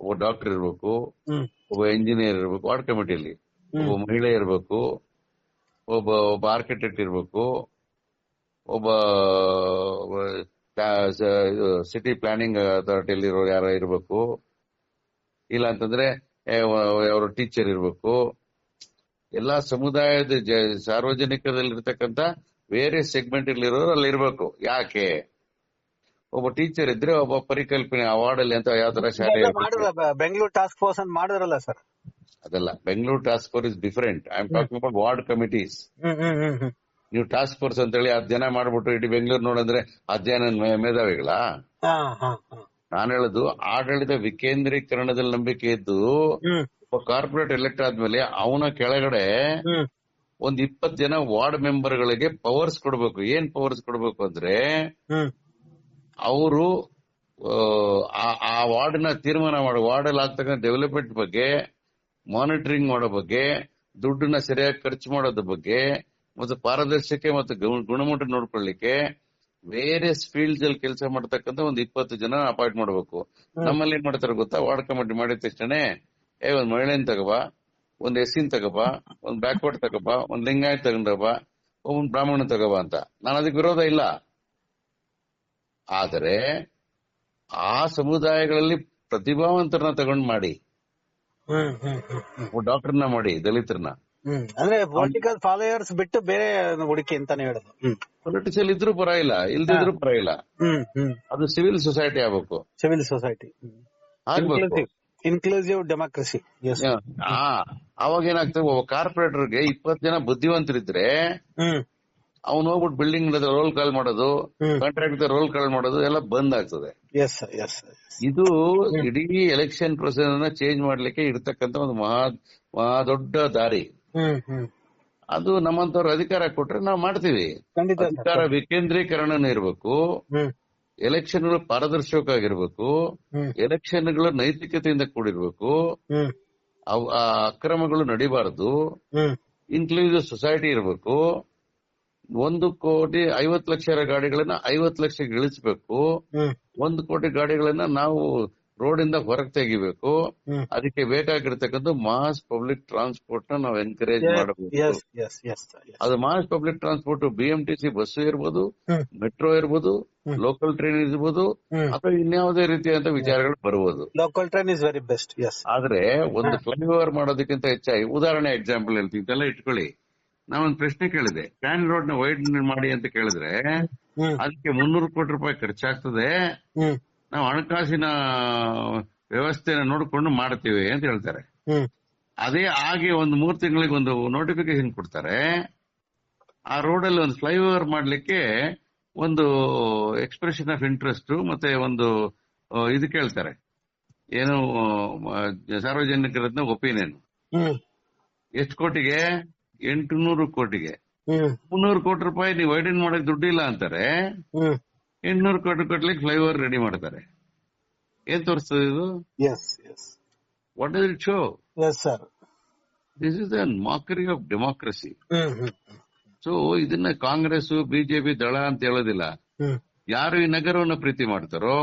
ಒಬ್ಬ ಡಾಕ್ಟರ್ ಇರಬೇಕು ಒಬ್ಬ ಇಂಜಿನಿಯರ್ ಇರಬೇಕು ವಾರ್ಡ್ ಕಮಿಟಿಯಲ್ಲಿ. ಒಬ್ಬ ಮಹಿಳೆ ಇರಬೇಕು ಒಬ್ಬ ಒಬ್ಬ ಆರ್ಕಿಟೆಕ್ಟ್ ಇರಬೇಕು ಒಬ್ಬ ಸಿಟಿ ಪ್ಲಾನಿಂಗ್ ಅಥಾರಿಟಿಯಲ್ಲಿ ಇರೋ ಯಾರ ಇರಬೇಕು. ಇಲ್ಲ ಅಂತಂದ್ರೆ ಅವರು ಟೀಚರ್ ಇರಬೇಕು. ಎಲ್ಲಾ ಸಮುದಾಯದ ಜ- ಸಾರ್ವಜನಿಕದಲ್ಲಿರ್ತಕ್ಕಂಥ ಬೇರೆ ಸೆಗ್ಮೆಂಟ್ ಇರೋರು ಅಲ್ಲಿ ಇರಬೇಕು. ಯಾಕೆ? ಒಬ್ಬ ಟೀಚರ್ ಇದ್ರೆ ಒಬ್ಬ ಪರಿಕಲ್ಪನೆ ಅವಾರ್ಡ್ ಅಲ್ಲಿ ಅಂತ ಯಾವ ತರ ಶಾಲೆ ಬೆಂಗಳೂರು ಟಾಸ್ಕ್ ಫೋರ್ಸ್ ಅಂತ ಮಾಡಿದ್ರಲ್ಲ ಸರ್? ಅದಲ್ಲ. Bengaluru task force is different I am talking about ward committees ನೀವು ಟಾಸ್ಕ್ ಫೋರ್ಸ್ ಅಂತ ಹೇಳಿ ಹತ್ತು ಜನ ಮಾಡ್ಬಿಟ್ಟು ಇಡೀ ಬೆಂಗಳೂರು ನೋಡಂದ್ರೆ ಅಧ್ಯಯನ ಜನ ಮೇಧಾವಿಗಳಾ? ಮೇಧಾವಿಗಳ ನಾನು ಹೇಳುದು ಆಡಳಿತ ವಿಕೇಂದ್ರೀಕರಣದಲ್ಲಿ ನಂಬಿಕೆ ಇದ್ದು ಒಬ್ಬ ಕಾರ್ಪೊರೇಟ್ ಎಲೆಕ್ಟ್ ಆದ್ಮೇಲೆ ಅವನ ಕೆಳಗಡೆ ಒಂದ್ ಇಪ್ಪತ್ ಜನ ವಾರ್ಡ್ ಮೆಂಬರ್ಗಳಿಗೆ ಪವರ್ಸ್ ಕೊಡ್ಬೇಕು. ಏನ್ ಪವರ್ಸ್ ಕೊಡ್ಬೇಕು ಅಂದ್ರೆ ಅವರು ಆ ವಾರ್ಡ್ನ ತೀರ್ಮಾನ ಮಾಡಿ. ವಾರ್ಡ್ ಅಲ್ಲಿ ಆಗ್ತಕ್ಕಂಥ ಡೆವಲಪ್ಮೆಂಟ್ ಬಗ್ಗೆ ಮಾನಿಟರಿಂಗ್ ಮಾಡೋ ಬಗ್ಗೆ ದುಡ್ಡನ್ನ ಸರಿಯಾಗಿ ಖರ್ಚು ಮಾಡೋದ್ರ ಬಗ್ಗೆ ಮತ್ತು ಪಾರದರ್ಶಕ ಮತ್ತು ಗುಣಮಟ್ಟ ನೋಡ್ಕೊಳ್ಳಿಕ್ಕೆ ಬೇರೆ ಫೀಲ್ಡ್ ಅಲ್ಲಿ ಕೆಲಸ ಮಾಡ್ತಕ್ಕಂಥ ಒಂದ್ ಇಪ್ಪತ್ತು ಜನ ಅಪಾಯಿಂಟ್ ಮಾಡ್ಬೇಕು. ನಮ್ಮಲ್ಲಿ ಏನ್ ಮಾಡ್ತಾರೆ ಗೊತ್ತಾ? ವಾರ್ಡ್ ಕಮಿಟಿ ಮಾಡಿದ ತಕ್ಷಣ ಏ ಒಂದ್ ಮಹಿಳೆನ್ ತಗೋಬಾ ಒಂದ್ ಎಸ್ಸಿನ್ ತಗೋಬಾ ಒಂದ್ ಬ್ಯಾಕ್ವರ್ಡ್ ತಗೋಬಾ ಒಂದ್ ಲಿಂಗಾಯತ್ ತಗೊಂಡಬಾ ಒಂದ್ ಬ್ರಾಹ್ಮಣ ತಗೋಬಾ ಅಂತ. ನಾನು ಅದಕ್ಕೆ ವಿರೋಧ ಇಲ್ಲ. ಆದರೆ ಆ ಸಮುದಾಯಗಳಲ್ಲಿ ಪ್ರತಿಭಾವಂತರನ್ನ ತಗೊಂಡ್ ಮಾಡಿ. ಡಾಕ್ಟರ್ನ ಮಾಡಿ ದಲಿತರನ್ನ ಅಂದ್ರೆ ಪೊಲಿಟಿಕಲ್ ಫಾಲೋಯರ್ಸ್ ಬಿಟ್ಟು ಬೇರೆ ಹುಡುಕಿ ಅಂತಾನೆ ಹೇಳುದು. ಪೊಲಿಟಿಕಲ್ ಪೊಲಿಟಿಕ್ಸ್ ಅಲ್ಲಿ ಇದ್ರೂ ಪರವಾಗಿಲ್ಲ ಇಲ್ದಿದ್ರು ಪರವಾಗಿಲ್ಲ. ಅದು ಸಿವಿಲ್ ಸೊಸೈಟಿ ಆಗ್ಬೇಕು. ಸಿವಿಲ್ ಸೊಸೈಟಿ ಇನ್ಕ್ಲೂಸಿವ್ ಡೆಮಾಕ್ರಸಿ ಅವಾಗ ಏನಾಗ್ತದೆ ಒಬ್ಬ ಕಾರ್ಪೊರೇಟರ್ಗೆ ಇಪ್ಪತ್ ಜನ ಬುದ್ಧಿವಂತರಿದ್ರೆ ಅವ್ನು ಹೋಗ್ಬಿಟ್ಟು ಬಿಲ್ಡಿಂಗ್ ರೋಲ್ ಕಾಲ್ ಮಾಡೋದು. ಕಾಂಟ್ರಾಕ್ಟ್ ರೋಲ್ ಕಾಲ್ ಮಾಡೋದು ಎಲ್ಲ ಬಂದ್ ಆಗ್ತದೆ. ಇದು ಇಡೀ ಎಲೆಕ್ಷನ್ ಪ್ರೊಸೆಸ್ ಅನ್ನ ಚೇಂಜ್ ಮಾಡ್ಲಿಕ್ಕೆ ಇರ್ತಕ್ಕಂತ ಒಂದು ಮಹಾ ಮಹಾ ದೊಡ್ಡ ದಾರಿ ಅದು ನಮ್ಮಂತವ್ರ ಅಧಿಕಾರ ಕೊಟ್ರೆ ನಾವು ಮಾಡ್ತೀವಿ. ಅಧಿಕಾರ ವಿಕೇಂದ್ರೀಕರಣನೂ ಇರಬೇಕು. ಎಲೆಕ್ಷನ್ಗಳು ಪಾರದರ್ಶಕವಾಗಿರ್ಬೇಕು. ಎಲೆಕ್ಷನ್ಗಳು ನೈತಿಕತೆಯಿಂದ ಕೂಡಿರ್ಬೇಕು. ಅಕ್ರಮಗಳು ನಡಿಬಾರದು. ಇನ್ಕ್ಲೂಸಿವ್ ಸೊಸೈಟಿ ಇರಬೇಕು. ಒಂದು ಕೋಟಿ ಐವತ್ತು ಲಕ್ಷ ಗಾಡಿಗಳನ್ನ ಐವತ್ತು ಲಕ್ಷಕ್ಕೆ ಇಳಿಸಬೇಕು. ಒಂದ್ ಕೋಟಿ ಗಾಡಿಗಳನ್ನ ನಾವು ರೋಡ್ ಇಂದ ಹೊರಗೆ ತೆಗಿಬೇಕು. ಅದಕ್ಕೆ ಬೇಕಾಗಿರ್ತಕ್ಕಂಥ ಮಾಸ್ ಪಬ್ಲಿಕ್ ಟ್ರಾನ್ಸ್ಪೋರ್ಟ್ನ ನಾವು ಎನ್ಕರೇಜ್ ಮಾಡಬೇಕು. ಅದು mass public transport BMTC bus ಇರ್ಬೋದು ಮೆಟ್ರೋ ಇರ್ಬೋದು ಲೋಕಲ್ ಟ್ರೈನ್ ಇರ್ಬೋದು ಅಥವಾ ಇನ್ಯಾವುದೇ ರೀತಿಯಾದ ವಿಚಾರಗಳು ಬರಬಹುದು local train is very best ಆದ್ರೆ ಒಂದು ಫ್ಲೈಓವರ್ ಮಾಡೋದಕ್ಕಿಂತ ಹೆಚ್ಚಾಗಿ ಉದಾಹರಣೆ ಎಕ್ಸಾಂಪಲ್ ಹೇಳ್ತೀನಿ ಇಟ್ಕೊಳ್ಳಿ. ನಾವೊಂದು ಪ್ರಶ್ನೆ ಕೇಳಿದೆ. ಕ್ಯಾನ್ ರೋಡ್ನ ವೈಡ್ ಮಾಡಿ ಅಂತ ಕೇಳಿದ್ರೆ ಅದಕ್ಕೆ ಮುನ್ನೂರು ಕೋಟಿ ರೂಪಾಯಿ ಖರ್ಚಾಗ್ತದೆ. ನಾವು ಹಣಕಾಸಿನ ವ್ಯವಸ್ಥೆನ ನೋಡಿಕೊಂಡು ಮಾಡ್ತೀವಿ ಅಂತ ಹೇಳ್ತಾರೆ. ಅದೇ ಹಾಗೆ ಒಂದು ಮೂರ್ ತಿಂಗಳಿಗೆ ಒಂದು ನೋಟಿಫಿಕೇಶನ್ ಕೊಡ್ತಾರೆ. ಆ ರೋಡ್ ಅಲ್ಲಿ ಒಂದು ಫ್ಲೈಓವರ್ ಮಾಡ್ಲಿಕ್ಕೆ ಒಂದು ಎಕ್ಸ್ಪ್ರೆಷನ್ ಆಫ್ ಇಂಟ್ರೆಸ್ಟ್ ಮತ್ತೆ ಒಂದು ಇದು ಕೇಳ್ತಾರೆ. ಏನು ಸಾರ್ವಜನಿಕರ ಸಾರ್ವಜನಿಕರದ್ನ ಒಪಿನಿಯನ್. ಎಷ್ಟು ಕೋಟಿಗೆ? ಎಂಟುನೂರು ಕೋಟಿಗೆ. ಹ್ಮ್. ಮುನ್ನೂರು ಕೋಟಿ ರೂಪಾಯಿ ನೀವು ವೈಡನ್ ಮಾಡಕ್ ದುಡ್ಡಿಲ್ಲ ಅಂತಾರೆ ಎಂಟುನೂರು ಕೋಟಿ ಕೊಟ್ಲಿಕ್ಕೆ ಫ್ಲೈಓವರ್ ರೆಡಿ ಮಾಡ್ತಾರೆ. ಏನ್ ತೋರಿಸ್ತದೆ ಇದು? What is it show sir this is a mockery of democracy so ಇದನ್ನ ಕಾಂಗ್ರೆಸ್ ಬಿಜೆಪಿ ದಳ ಅಂತ ಹೇಳೋದಿಲ್ಲ. ಯಾರು ಈ ನಗರವನ್ನು ಪ್ರೀತಿ ಮಾಡ್ತಾರೋ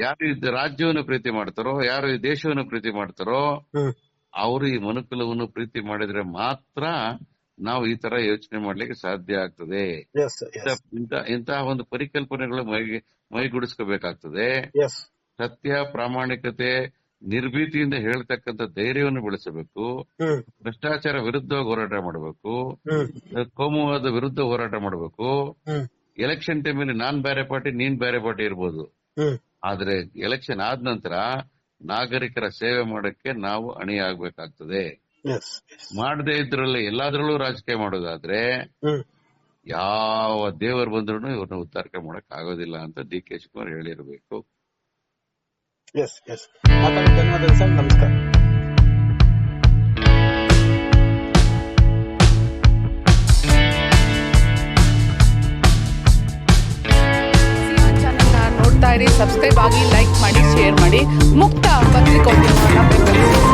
ಯಾರು ಈ ರಾಜ್ಯವನ್ನು ಪ್ರೀತಿ ಮಾಡ್ತಾರೋ ಯಾರು ಈ ದೇಶವನ್ನು ಪ್ರೀತಿ ಮಾಡ್ತಾರೋ ಅವರು ಈ ಮನುಕುಲವನ್ನು ಪ್ರೀತಿ ಮಾಡಿದ್ರೆ ಮಾತ್ರ ನಾವು ಈ ತರ ಯೋಚನೆ ಮಾಡ್ಲಿಕ್ಕೆ ಸಾಧ್ಯ ಆಗ್ತದೆ. ಇಂತಹ ಒಂದು ಪರಿಕಲ್ಪನೆಗಳು ಮೈ ಮೈಗೂಡಿಸ್ಕೋಬೇಕಾಗ್ತದೆ. ಸತ್ಯ ಪ್ರಾಮಾಣಿಕತೆ ನಿರ್ಭೀತಿಯಿಂದ ಹೇಳ್ತಕ್ಕಂಥ ಧೈರ್ಯವನ್ನು ಬೆಳೆಸಬೇಕು. ಭ್ರಷ್ಟಾಚಾರ ವಿರುದ್ಧ ಹೋರಾಟ ಮಾಡಬೇಕು. ಕೋಮುವಾದ ವಿರುದ್ಧ ಹೋರಾಟ ಮಾಡಬೇಕು. ಎಲೆಕ್ಷನ್ ಟೈಮಲ್ಲಿ ನಾನ್ ಬೇರೆ ಪಾರ್ಟಿ ನೀನ್ ಬೇರೆ ಪಾರ್ಟಿ ಇರ್ಬೋದು. ಆದ್ರೆ ಎಲೆಕ್ಷನ್ ಆದ ನಂತರ ನಾಗರಿಕರ ಸೇವೆ ಮಾಡಕ್ಕೆ ನಾವು ಅಣಿಯಾಗಬೇಕಾಗ್ತದೆ. ಮಾಡದೇ ಇದ್ರಲ್ಲಿ ಎಲ್ಲಾದ್ರಲ್ಲೂ ರಾಜಕೀಯ ಮಾಡೋದಾದ್ರೆ ಯಾವ ದೇವರು ಬಂದ್ರು ಇವ್ರನ್ನ ಉದ್ದಾರಕ ಮಾಡಕ್ ಆಗೋದಿಲ್ಲ ಅಂತ ಡಿ ಕೆ ಶಿವಕುಮಾರ್ ಹೇಳಿರ್ಬೇಕು. ನಮಸ್ಕಾರ. ಸಬ್ಸ್ಕ್ರೈಬ್ ಆಗಿ ಲೈಕ್ ಮಾಡಿ ಶೇರ್ ಮಾಡಿ. ಮುಕ್ತ ಪತ್ರಿಕೋದ್ಯಮವನ್ನು ಬೆಂಬಲಿಸಿ.